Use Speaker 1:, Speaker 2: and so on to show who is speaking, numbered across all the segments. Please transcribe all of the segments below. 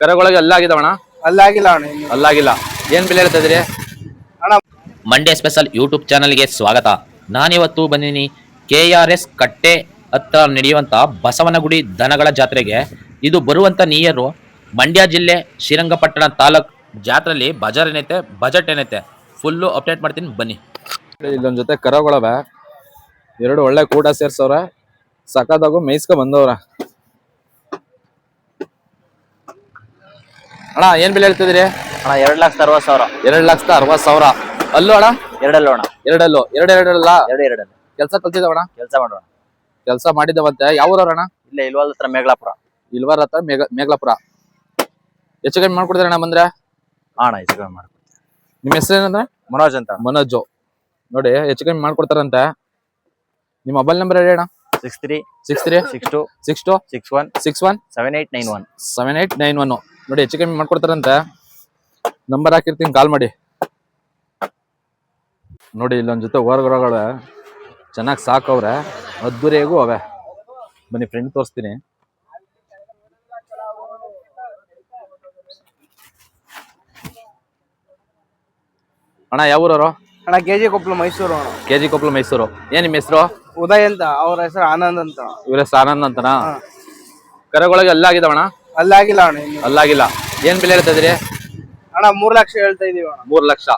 Speaker 1: ಕರಗೊಳಗೆ ಅಲ್ಲ
Speaker 2: ಅಲ್ಲಾಗಿಲ್ಲ ಅಣ್ಣ ಇನ್ನು.
Speaker 1: ಅಲ್ಲಾಗಿಲ್ಲ. ಏನ್ ಬೆಲೆ ಹೇಳ್ತಾ ಇದ್ರಿ
Speaker 2: ಅಣ್ಣ
Speaker 3: ಮಂಡ್ಯ ಸ್ಪೆಷಲ್ ಯೂಟ್ಯೂಬ್ ಚಾನಲ್ಗೆ ಸ್ವಾಗತ. ನಾನಿವತ್ತು ಬಂದಿನಿ ಕೆ ಆರ್ ಎಸ್ ಕಟ್ಟೆ ಹತ್ರ ನಡೆಯುವಂಥ ಬಸವನಗುಡಿ ದನಗಳ ಜಾತ್ರೆಗೆ. ಇದು ಬರುವಂತ ನಿಯರು ಮಂಡ್ಯ ಜಿಲ್ಲೆ ಶ್ರೀರಂಗಪಟ್ಟಣ ತಾಲೂಕ್ ಜಾತ್ರೆಯಲ್ಲಿ ಬಜಾರ್ ಏನೈತೆ? ಬಜೆಟ್ ಏನೈತೆ? ಫುಲ್ಲು ಅಪ್ಡೇಟ್ ಮಾಡ್ತೀನಿ ಬನ್ನಿ.
Speaker 1: ಇಲ್ಲೊಂದ್ ಜೊತೆ ಕರಗೊಳವೆ. ಎರಡು ಒಳ್ಳೆ ಕೂಟ ಸೇರ್ಸವ್ರ. ಸಖತ್ತಾಗು ಮೇಯ್ಸ್ಕೊ ಬಂದವ್ರ. ಅಣ್ಣ ಏನ್ ಬೆಲೆ ಹೇಳ್ತಿದ್ರಿ
Speaker 4: ಅಣ್ಣ ಎರಡ್ ಲಕ್ಷದ ಅರವತ್ ಸಾವಿರ.
Speaker 1: ಎರಡ್ ಲಕ್ಷದ ಅರವತ್ ಸಾವಿರ. ಅಲ್ಲೂ ಅಣ್ಣ?
Speaker 4: ಎರಡಲ್ಲೂ ಅಣ್ಣ.
Speaker 1: ಎರಡಲ್ಲೂ. ಎರಡ್ ಎರಡಲ್ಲ?
Speaker 4: ಎರಡು ಎರಡಲ್ಲ.
Speaker 1: ಕೆಲಸ ಕಲ್ತಿದವಣ
Speaker 4: ಕೆಲಸ ಮಾಡೋಣ.
Speaker 1: ಕೆಲಸ ಮಾಡಿದವಂತೆ. ಯಾವ ಅಣ್ಣ?
Speaker 4: ಇಲ್ಲ ಇಲ್ವಾಲ್ ಹತ್ರ ಮೇಘಲಾಪುರ.
Speaker 1: ಇಲ್ವಾರ ಹತ್ರ ಮೇಘ ಮೇಘಲಾಪುರ. ಹೆಚ್ಚು ಕಮ್ಮಿ ಮಾಡ್ಕೊಡ್ತೀರ ಅಣ್ಣ ಬಂದ್ರೆ?
Speaker 4: ಅಣ್ಣ ಹೆಚ್ಚು ಕಮ್ಮಿ ಮಾಡ್ಕೊಡ್ತೀನಿ
Speaker 1: ನಿಮ್ಮ ಹೆಸರು ಏನಂದ್ರೆ
Speaker 4: ಮನೋಜ್ ಅಂತ.
Speaker 1: ಮನೋಜು. ನೋಡಿ ಹೆಚ್ಚು ಕಮ್ಮಿ ಮಾಡ್ಕೊಡ್ತಾರಂತೆ. ನಿಮ್ಮ ಮೊಬೈಲ್ ನಂಬರ್ ಹೇಳಿ ಅಣ್ಣ.
Speaker 4: Six three
Speaker 1: six three
Speaker 4: six two
Speaker 1: six two
Speaker 4: six one
Speaker 1: six one
Speaker 4: seven eight nine one.
Speaker 1: Seven eight nine one. ನೋಡಿ ಹೆಚ್ಚು ಕಮ್ಮಿ ಮಾಡ್ಕೊಡ್ತಾರಂತ. ನಂಬರ್ ಹಾಕಿರ್ತೀನಿ ಕಾಲ್ ಮಾಡಿ. ನೋಡಿ ಇಲ್ಲೊಂದ್ ಜೊತೆ ಹೊರಗರಗಳವೆ ಚೆನ್ನಾಗಿ ಸಾಕವ್ರೆ. ಅದ್ದೂರಿಯಾಗೂ ಅವೆ. ಬನ್ನಿ ಫ್ರೆಂಡ್ ತೋರಿಸ್ತೀನಿ. ಅಣ್ಣ ಯಾವ ಊರವರು?
Speaker 2: ಅಣ್ಣ ಕೆ ಜಿ ಕೊಪ್ಪಲು ಮೈಸೂರು ಅಣ್ಣ.
Speaker 1: K G Koppal Mysuru. ಏನ್ ನಿಮ್ಮ ಹೆಸರು?
Speaker 2: ಉದಯ್ ಅಂತ ಅವ್ರ ಹೆಸರು ಆನಂದ್ ಅಂತ.
Speaker 1: ಇವ್ರ ಹೆಸರು ಆನಂದ್ ಅಂತನಾ? ಕರೆಗೊಳಗೆ ಅಲ್ಲಾಗಿದಾವಣ
Speaker 2: ಅಲ್ಲಾಗಿಲ್ಲ ಅಣ್ಣ ಇನ್ನು.
Speaker 1: ಅಲ್ಲಾಗಿಲ್ಲ. ಏನ್ ಬೆಲೆ ಹೇಳ್ತಾ ಇದ್ರಿ
Speaker 2: ಅಣ್ಣ ಮೂರ್ ಲಕ್ಷ ಹೇಳ್ತಾ ಇದೀವಿ ಅಣ್ಣ.
Speaker 1: ಮೂರ್ ಲಕ್ಷ.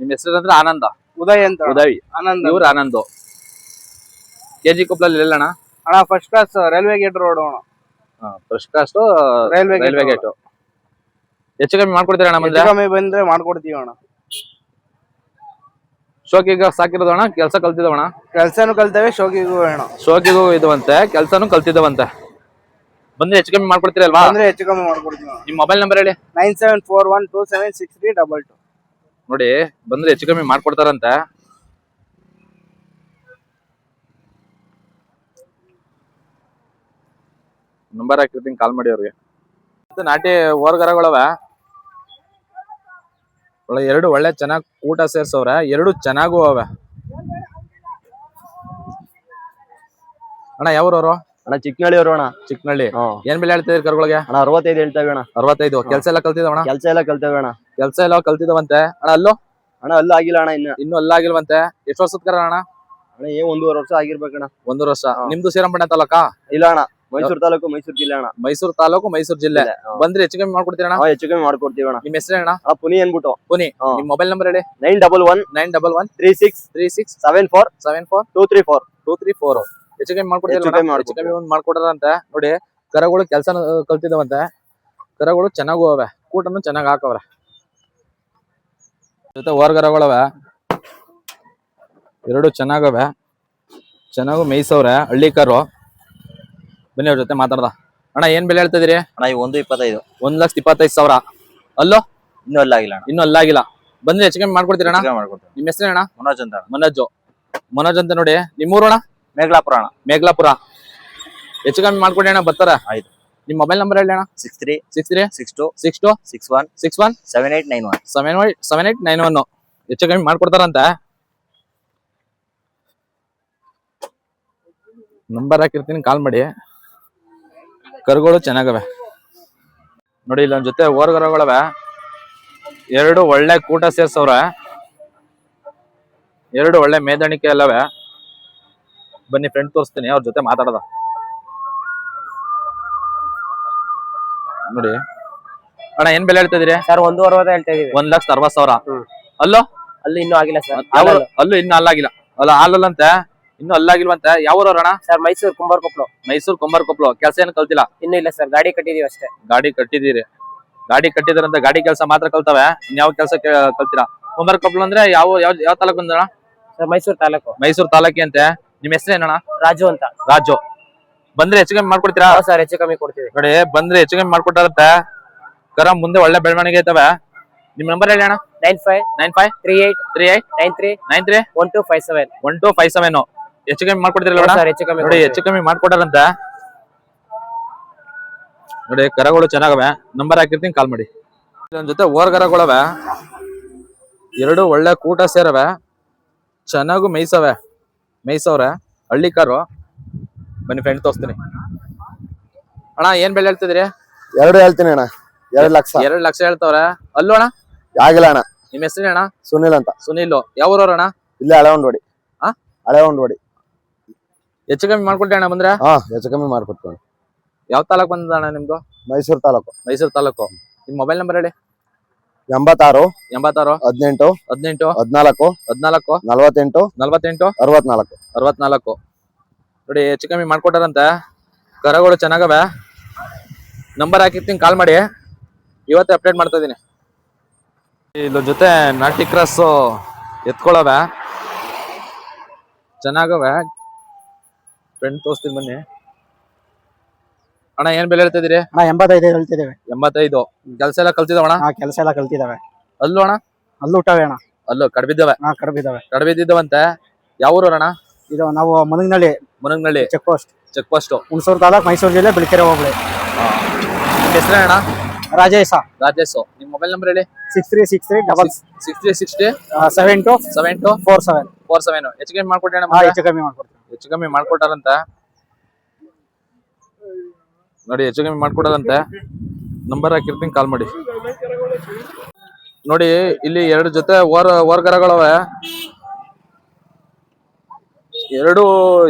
Speaker 1: ನಿಮ್ ಹೆಸರು ಅಂದ್ರೆ ಆನಂದ.
Speaker 2: ಉದಯ್ ಅಂತ ಅಣ್ಣ.
Speaker 1: ಉದವಿ
Speaker 2: ಆನಂದ್.
Speaker 1: ಇವ್ರು ಆನಂದ್. ಕೆ ಜಿ ಕೊಪ್ಪಲಲ್ಲಿ ಎಲ್ಲಣ್ಣ?
Speaker 2: ಅಣ್ಣ first class railway gate road ಅಣ್ಣ.
Speaker 1: First class
Speaker 2: railway
Speaker 1: railway gate ಹೆಚ್ಚು ಕಮ್ಮಿ ಮಾಡ್ಕೊಡ್ತೀರ ಅಣ್ಣ
Speaker 2: ಕಮ್ಮಿ ಬಂದ್ರೆ ಮಾಡ್ಕೊಡ್ತೀವಿ ಅಣ್ಣ.
Speaker 1: ಶೋಕಿಗ ಸಾಕಿರೋದಣ್ಣ ಕೆಲಸ ಕಲ್ತಿದವಣ
Speaker 2: ಕೆಲ್ಸನು ಕಲ್ತೇವೆ ಶೋಕಿಗೂ ಅಣ್ಣ.
Speaker 1: ಶೋಕಿಗೂ ಇದುವಂತೆ ಕೆಲ್ಸನೂ ಕಲ್ತಿದವಂತೆ ಬಂದ್ರೆ ಹೆಚ್ಚು ಕಮ್ಮಿ ಮಾಡ್ಕೊಡ್ತೀರಲ್ವಾ?
Speaker 2: ಅಂದ್ರೆ ಹೆಚ್ಚು ಕಮ್ಮಿ ಮಾಡ್ಕೊಡ್ತೀವಿ ನಿಮ್ಮ
Speaker 1: ನಿಮ್ ಮೊಬೈಲ್ ನಂಬರ್ ಹೇಳಿ.
Speaker 2: Nine seven four one two seven six three double two.
Speaker 1: ನೋಡಿ ಬಂದ್ರೆ ಹೆಚ್ಚು ಕಮ್ಮಿ ಮಾಡ್ಕೊಡ್ತಾರಂತ. ನಂಬರ್ ಹಾಕಿರ್ತೀನಿ ಕಾಲ್ ಮಾಡಿ ಅವ್ರಿಗೆ. ಮತ್ತೆ ನಾಟಿ ಓರ್ಗರಗಳವ ಒಳ್ಳೆ ಎರಡು ಒಳ್ಳೆ ಚೆನ್ನಾಗ್ ಊಟ ಸೇರ್ಸವ್ರೆ ಎರಡು ಚೆನ್ನಾಗೂ ಅವೆ. ಅಣ್ಣ ಯಾವ್ರವ್ರು?
Speaker 4: ಅಣ್ಣ ಚಿಕ್ಕನಳ್ಳಿ ಅವರು ಅಣ್ಣ.
Speaker 1: ಚಿಕ್ಕನಳ್ಳಿ ಏನ್ ಬೆಲೆ ಹೇಳ್ತಿದ್ರಿ ಕರ್ಗಳಿಗೆ?
Speaker 4: ಅಣ್ಣ ಅರವತ್ತೈದು ಹೇಳ್ತೇವೆ ಅಣ್ಣ.
Speaker 1: ಅರವತ್ತೈದು. ಕೆಲಸ ಎಲ್ಲ ಅಣ್ಣ?
Speaker 4: ಕೆಲಸ ಎಲ್ಲ ಕಲ್ತೇವೆ ಅಣ್ಣ.
Speaker 1: ಕೆಲಸ ಎಲ್ಲ ಕಲ್ತಿದವಂತೆ ಅಣ್ಣ ಅಲ್ಲೋ?
Speaker 4: ಅಣ್ಣ ಅಲ್ಲ ಆಗಿಲ್ಲ ಅಣ್ಣ ಇನ್ನು.
Speaker 1: ಇನ್ನು ಅಲ್ಲಾಗಿಲ್ವಂತೆ ಎಷ್ಟು ವರ್ಷದ ಕರ ಅಣ್ಣ?
Speaker 4: ಅಣ್ಣ ಏನ್ ಒಂದೂವರೆ ವರ್ಷ ಆಗಿರ್ಬೇಕಣ್ಣ
Speaker 1: ಒಂದೂವರೆ ವರ್ಷ. ನಿಮ್ದು ಶ್ರೀರಂಗಪಟ್ಟಣ ತಾಲೂಕಾ?
Speaker 4: ಇಲ್ಲ ಅಣ್ಣ. ಮೈಸೂರು ತಾಲೂಕು ಮೈಸೂರು ಜಿಲ್ಲೆ ಅಣ್ಣ.
Speaker 1: ಮೈಸೂರು ತಾಲೂಕು ಮೈಸೂರು ಜಿಲ್ಲೆ. ಬಂದ್ರೆ ಹೆಚ್ಚು ಕಮ್ಮಿ ಮಾಡ್ಕೊಡ್ತೀರಣ್ಣ
Speaker 4: ನಾವು ಹೆಚ್ಚು ಕಮ್ಮಿ ಮಾಡ್ಕೊಡ್ತೀವಿ ಅಣ್ಣ.
Speaker 1: ನಿಮ್ ಹೆಸರು ಅಣ್ಣ?
Speaker 4: ಆ ಪುನಿ ಅನ್ಬಿಟ್ಟು.
Speaker 1: ಪುನಿ.
Speaker 4: ಹ್ಮ್.
Speaker 1: ನಿಮ್ ಮೊಬೈಲ್ ನಂಬರ್ ಹೇಳಿ.
Speaker 4: Nine double one
Speaker 1: nine double one
Speaker 4: three six
Speaker 1: three six
Speaker 4: seven four
Speaker 1: seven four
Speaker 4: two three four.
Speaker 1: Two three four. ಹೆಚ್ಚು ಕಮ್ಮಿ ಮಾಡ್ಕೊಡ್ತೀರ
Speaker 4: ಹೆಚ್ಚು ಕಮ್ಮಿ
Speaker 1: ಹೆಚ್ಚು ಕಮ್ಮಿ ಒಂದ್ ಮಾಡ್ಕೊಡ್ರಂತೆ. ನೋಡಿ ಕರಗಳು ಕೆಲಸ ಕಲ್ತಿದವಂತೆ. ಕರಗಳು ಚೆನ್ನಾಗ್ ಅವೆ. ಕೂಟನು ಚೆನ್ನಾಗ್ ಹಾಕವ್ರೆ. ಜೊತೆ ಓರ್ಗರಗಳವೆ ಎರಡು ಚೆನ್ನಾಗವೆ. ಚೆನ್ನಾಗೂ ಮೇಯ್ಸವ್ರೆ ಹಳ್ಳಿ ಕಾರು. ಬನ್ನಿ ಅವ್ರ ಜೊತೆ ಮಾತಾಡ್ದ. ಅಣ್ಣ ಏನ್ ಬೆಲೆ ಹೇಳ್ತಿದ್ರಿ
Speaker 4: ಅಣ್ಣ ಈ ಒಂದು ಇಪ್ಪತ್ತೈದು.
Speaker 1: ಒಂದ್ ಲಕ್ಷ ಇಪ್ಪತ್ತೈದು ಸಾವಿರ. ಅಲ್ಲೋ?
Speaker 4: ಇನ್ನೂ ಅಲ್ಲ ಆಗಿಲ್ಲ ಅಣ್ಣ.
Speaker 1: ಇನ್ನೂ ಅಲ್ಲಾಗಿಲ್ಲ. ಬಂದ್ರೆ ಹೆಚ್ಚು ಕಮ್ಮಿ ಮಾಡ್ಕೊಡ್ತೀರಣ್ಣ
Speaker 4: ಹೆಚ್ಚು ಕಮ್ಮಿ ಮಾಡ್ಕೊಡ್ತೀವಿ.
Speaker 1: ನಿಮ್ಮ ಹೆಸರು ಅಣ್ಣ
Speaker 4: ಮನೋಜ್ ಅಂತ ಅಣ್ಣ.
Speaker 1: ಮನೋಜು. ಮನೋಜ್ ಅಂತ ನೋಡಿ. ನಿಮ್ಮೂರು ಅಣ್ಣ
Speaker 4: ಮೇಘಲಾಪುರ ಅಣ್ಣ.
Speaker 1: ಮೇಘಲಾಪುರ. ಹೆಚ್ಚು ಕಮ್ಮಿ ಮಾಡ್ಕೊಡಿ ಅಣ್ಣ ಬರ್ತಾರ?
Speaker 4: ಆಯ್ತು.
Speaker 1: ನಿಮ್ಮ ಮೊಬೈಲ್ ನಂಬರ್ ಹೇಳಿ ಅಣ್ಣ.
Speaker 4: Six three
Speaker 1: six three
Speaker 4: six two
Speaker 1: six two
Speaker 4: six one
Speaker 1: six one
Speaker 4: seven eight nine one
Speaker 1: seven one seven eight nine one ಹೆಚ್ಚು ಕಮ್ಮಿ ಮಾಡ್ಕೊಡ್ತಾರಂತೆ. ನಂಬರ್ ಹಾಕಿರ್ತೀನಿ ಕಾಲ್ ಮಾಡಿ. ಕರುಗಳು ಚೆನ್ನಾಗವೆ. ನೋಡಿ ಇಲ್ಲೊಂದ್ ಜೊತೆ ಓರ್ಗರಗಳವೆ ಎರಡು ಒಳ್ಳೆ ಕೂಟ ಸೇರ್ಸವ್ರೆ. ಎರಡು ಒಳ್ಳೆ ಮೇದಣಿಕೆ ಎಲ್ಲವೆ ಬನ್ನಿ ಫ್ರೆಂಡ್ ತೋರಿಸ್ತೀನಿ ಅವ್ರ ಜೊತೆ ಮಾತಾಡೋದ? ನೋಡಿ. ಅಣ್ಣ ಏನ್ ಬೆಲೆ ಹೇಳ್ತಾ ಇದೀರಿ?
Speaker 2: ಸರ್ ಒಂದು ಅರವತ್ತು ಹೇಳ್ತಾ ಇದೀವಿ.
Speaker 1: ಒಂದ್ ಲಕ್ಷ ಅರವತ್ ಸಾವಿರ. ಅಲ್ಲೋ?
Speaker 2: ಅಲ್ಲಿ ಇನ್ನೂ ಆಗಿಲ್ಲ ಸರ್.
Speaker 1: ಯಾವ ಅಲ್ಲೂ ಇನ್ನು ಅಲ್ಲಾಗಿಲ್ಲ ಅಲ್ಲ ಹಾಲಲ್ಲಂತೆ? ಇನ್ನು ಅಲ್ಲಾಗಿಲ್ವಂತೆ ಯಾವ ಅಣ್ಣ?
Speaker 2: ಸರ್ ಮೈಸೂರು ಕುಂಬಾರ್ ಕೊಪ್ಪಳು
Speaker 1: ಮೈಸೂರು ಕುಂಬಾರ್ ಕೊಪ್ಲು ಕೆಲಸ ಏನು ಕಲ್ತಿಲ್ಲ?
Speaker 2: ಇನ್ನೂ ಇಲ್ಲ ಸರ್ ಗಾಡಿ ಕಟ್ಟಿದೀವಿ ಅಷ್ಟೇ.
Speaker 1: ಗಾಡಿ ಕಟ್ಟಿದೀರಿ ಗಾಡಿ ಕಟ್ಟಿದ್ರಂತ ಗಾಡಿ ಕೆಲಸ ಮಾತ್ರ ಕಲ್ತವೆ. ಇನ್ಯಾವ ಕೆಲಸ ಕಲ್ತಿರಾ? ಕುಂಬಾರ್ ಕೊಪ್ಲು ಅಂದ್ರೆ ಯಾವ ಯಾವ ಯಾವ ತಾಲೂಕು ಬಂದಣ
Speaker 2: ಸರ್ ಮೈಸೂರು ತಾಲೂಕು.
Speaker 1: ಮೈಸೂರು ತಾಲೂಕಿ ಅಂತೆ ನಿಮ್ ಹೆಸರು ಏನಣ್ಣ?
Speaker 2: ರಾಜು ಅಂತ.
Speaker 1: ರಾಜು. ಬಂದ್ರೆ ಹೆಚ್ಚು ಕಮ್ಮಿ ಮಾಡ್ಕೊಡ್ತೀರಾ?
Speaker 2: ಸರ್ ಹೆಚ್ಚು ಕಮ್ಮಿ ಕೊಡ್ತೀವಿ.
Speaker 1: ನೋಡಿ ಬಂದ್ರೆ ಹೆಚ್ಚು ಕಮ್ಮಿ ಮಾಡ್ಕೊಟ್ಟಾರಂತೆ ಕರ ಮುಂದೆ ಒಳ್ಳೆ ಬೆಳವಣಿಗೆ ಐತವೆ ನಿಮ್ ನಂಬರ್ ಹೇಳಿ ಅಣ್ಣ.
Speaker 2: Nine five
Speaker 1: nine five
Speaker 2: three eight
Speaker 1: three eight
Speaker 2: nine three
Speaker 1: nine three
Speaker 2: one two five seven.
Speaker 1: One two five seven. ಹೆಚ್ಚು ಕಮ್ಮಿ ಮಾಡ್ಕೊಡ್ತೀರಲ್ಲ
Speaker 2: ಸರ್ ಹೆಚ್ಚು ಕಮ್ಮಿ
Speaker 1: ನೋಡಿ ಹೆಚ್ಚು ಕಮ್ಮಿ ಮಾಡ್ಕೊಡಾರಂತ ನೋಡಿ ಕರಗಳು ಚೆನ್ನಾಗವೆ. ನಂಬರ್ ಹಾಕಿರ್ತೀನಿ ಕಾಲ್ ಮಾಡಿ. ನನ್ ಜೊತೆ ಓರ್ ಕರಗಳವೆ. ಎರಡು ಒಳ್ಳೆ ಕೂಟ ಸೇರವೆ. ಚೆನ್ನಾಗೂ ಮೇಯ್ಸವೆ. ಮೇಯ್ಸವ್ರೆ ಹಳ್ಳಿ ಕಾರು. ಬನ್ನಿ ಫ್ರೆಂಡ್ ತೋರಿಸ್ತೀನಿ. ಅಣ್ಣ ಏನ್ ಬೆಳೆ ಹೇಳ್ತಿದ್ರಿ
Speaker 5: ಎರಡು ಹೇಳ್ತೀನಿ ಅಣ್ಣ ಎರಡು ಲಕ್ಷ.
Speaker 1: ಎರಡು ಲಕ್ಷ ಹೇಳ್ತಾವ್ರೆ. ಅಲ್ಲೂ ಅಣ್ಣ?
Speaker 5: ಆಗಿಲ್ಲ ಅಣ್ಣ.
Speaker 1: ನಿಮ್ಮ ಹೆಸರು ಅಣ್ಣ?
Speaker 5: ಸುನಿಲ್ ಅಂತ.
Speaker 1: ಸುನಿಲ್ ಯಾವ ಊರವ್ರಣ್ಣ
Speaker 5: ಇಲ್ಲೇ ಹಳೆ ಹೊಂಡೋಡಿ
Speaker 1: ಆ?
Speaker 5: ಹಳೆ ಹೊಡಿ
Speaker 1: ಹೆಚ್ಚು ಕಮ್ಮಿ ಮಾಡ್ಕೊಟ್ಟೆ ಅಣ್ಣ ಬಂದ್ರೆ?
Speaker 5: ಹಾ ಹೆಚ್ಚು ಕಮ್ಮಿ ಮಾಡ್ಕೊಡ್ತೀವಿ
Speaker 1: ಯಾವ ತಾಲೂಕು ಬಂದದ ಅಣ್ಣ ನಿಮ್ದು?
Speaker 5: ಮೈಸೂರು ತಾಲೂಕು.
Speaker 1: ಮೈಸೂರು ತಾಲೂಕು. ನಿಮ್ ಮೊಬೈಲ್ ನಂಬರ್ ಹೇಳಿ.
Speaker 5: ಎಂಬತ್ತಾರು
Speaker 1: ಎಂಬತ್ತಾರು
Speaker 5: ಹದಿನೆಂಟು
Speaker 1: ಹದಿನೆಂಟು
Speaker 5: ಹದಿನಾಲ್ಕು
Speaker 1: ಹದಿನಾಲ್ಕು
Speaker 5: ನಲವತ್ತೆಂಟು
Speaker 1: ನಲವತ್ತೆಂಟು
Speaker 5: ಅರವತ್ನಾಲ್ಕು.
Speaker 1: ಅರವತ್ನಾಲ್ಕು. ನೋಡಿ ಹೆಚ್ಚು ಕಮ್ಮಿ ಮಾಡ್ಕೊಟ್ಟಾರಂತೆ. ಕರಗಳು ಚೆನ್ನಾಗವೆ. ನಂಬರ್ ಹಾಕಿರ್ತೀನಿ ಕಾಲ್ ಮಾಡಿ. ಇವತ್ತೇ ಅಪ್ಡೇಟ್ ಮಾಡ್ತಾ ಇದೀನಿ. ಇದ್ರ ಜೊತೆ ನಾಟಿ ಕ್ರಾಸ್ ಎತ್ಕೊಳ್ಳವೆ. ಚೆನ್ನಾಗವೆ. ಫ್ರೆಂಡ್ ತೋರಿಸ್ತೀನಿ ಬನ್ನಿ. ಅಣ್ಣ ಏನ್ ಬೆಲೆ ಹೇಳ್ತಿದ್ರಿ
Speaker 6: ಅಣ್ಣ ಎಂಬತ್ತೈದು ಹೇಳ್ತಿದ್ದೇವೆ.
Speaker 1: ಎಂಬತ್ತೈದು. ಕೆಲಸ ಎಲ್ಲ ಕಲ್ತಿದಾವಣ
Speaker 6: ಹಾ ಕೆಲಸ ಎಲ್ಲ ಕಲ್ತಿದಾವೆ
Speaker 1: ಅಲ್ಲೂ ಅಣ್ಣ?
Speaker 6: ಅಲ್ಲೂ ಊಟವೇ ಅಣ್ಣ.
Speaker 1: ಅಲ್ಲೂ ಕಡ್ಬಿದ್ದಾವೆ?
Speaker 6: ಹಾ ಕಡಿಬಿದಾವೆ
Speaker 1: ಕಡ್ಬಿದ್ದಿದ್ದವಂತೆ. ಯಾವ ಊರು ಅಣ್ಣ
Speaker 6: ಇದು ನಾವು Munagnalli.
Speaker 1: Munagnalli.
Speaker 6: Check post
Speaker 1: check post
Speaker 6: Hunsur taluk Mysuru ಜಿಲ್ಲೆ ಬಿಳಿಕೆರೆ
Speaker 1: ಹೋಗ್ಲಿ ಹೆಸರೇ ಅಣ್ಣ?
Speaker 6: ರಾಜೇಶ.
Speaker 1: ರಾಜೇಶ್. ನಿಮ್ ಮೊಬೈಲ್ ನಂಬರ್ ಹೇಳಿ.
Speaker 6: Six three six three double
Speaker 1: six three sixty
Speaker 6: seven two
Speaker 1: seven two
Speaker 6: four seven
Speaker 1: four seven ಹೆಚ್ಚು ಕಮ್ಮಿ ಮಾಡ್ಕೊಟ್ಟೆ
Speaker 6: ಹಾ ಹೆಚ್ಚು ಕಮ್ಮಿ ಮಾಡ್ಕೊಡ್ತೀವಿ.
Speaker 1: ಹೆಚ್ಚು ಕಮ್ಮಿ ಮಾಡ್ಕೊಟ್ಟಾರಂತ. ನೋಡಿ ಹೆಚ್ಚು ಕಮ್ಮಿ ಮಾಡ್ಕೊಡೋದಂತೆ. ನಂಬರ್ ಹಾಕಿರ್ತೀನಿ ಕಾಲ್ ಮಾಡಿ. ನೋಡಿ ಇಲ್ಲಿ ಎರಡು ಜೊತೆ ಓರ್ ಓರ್ಗರಗಳವೆ. ಎರಡು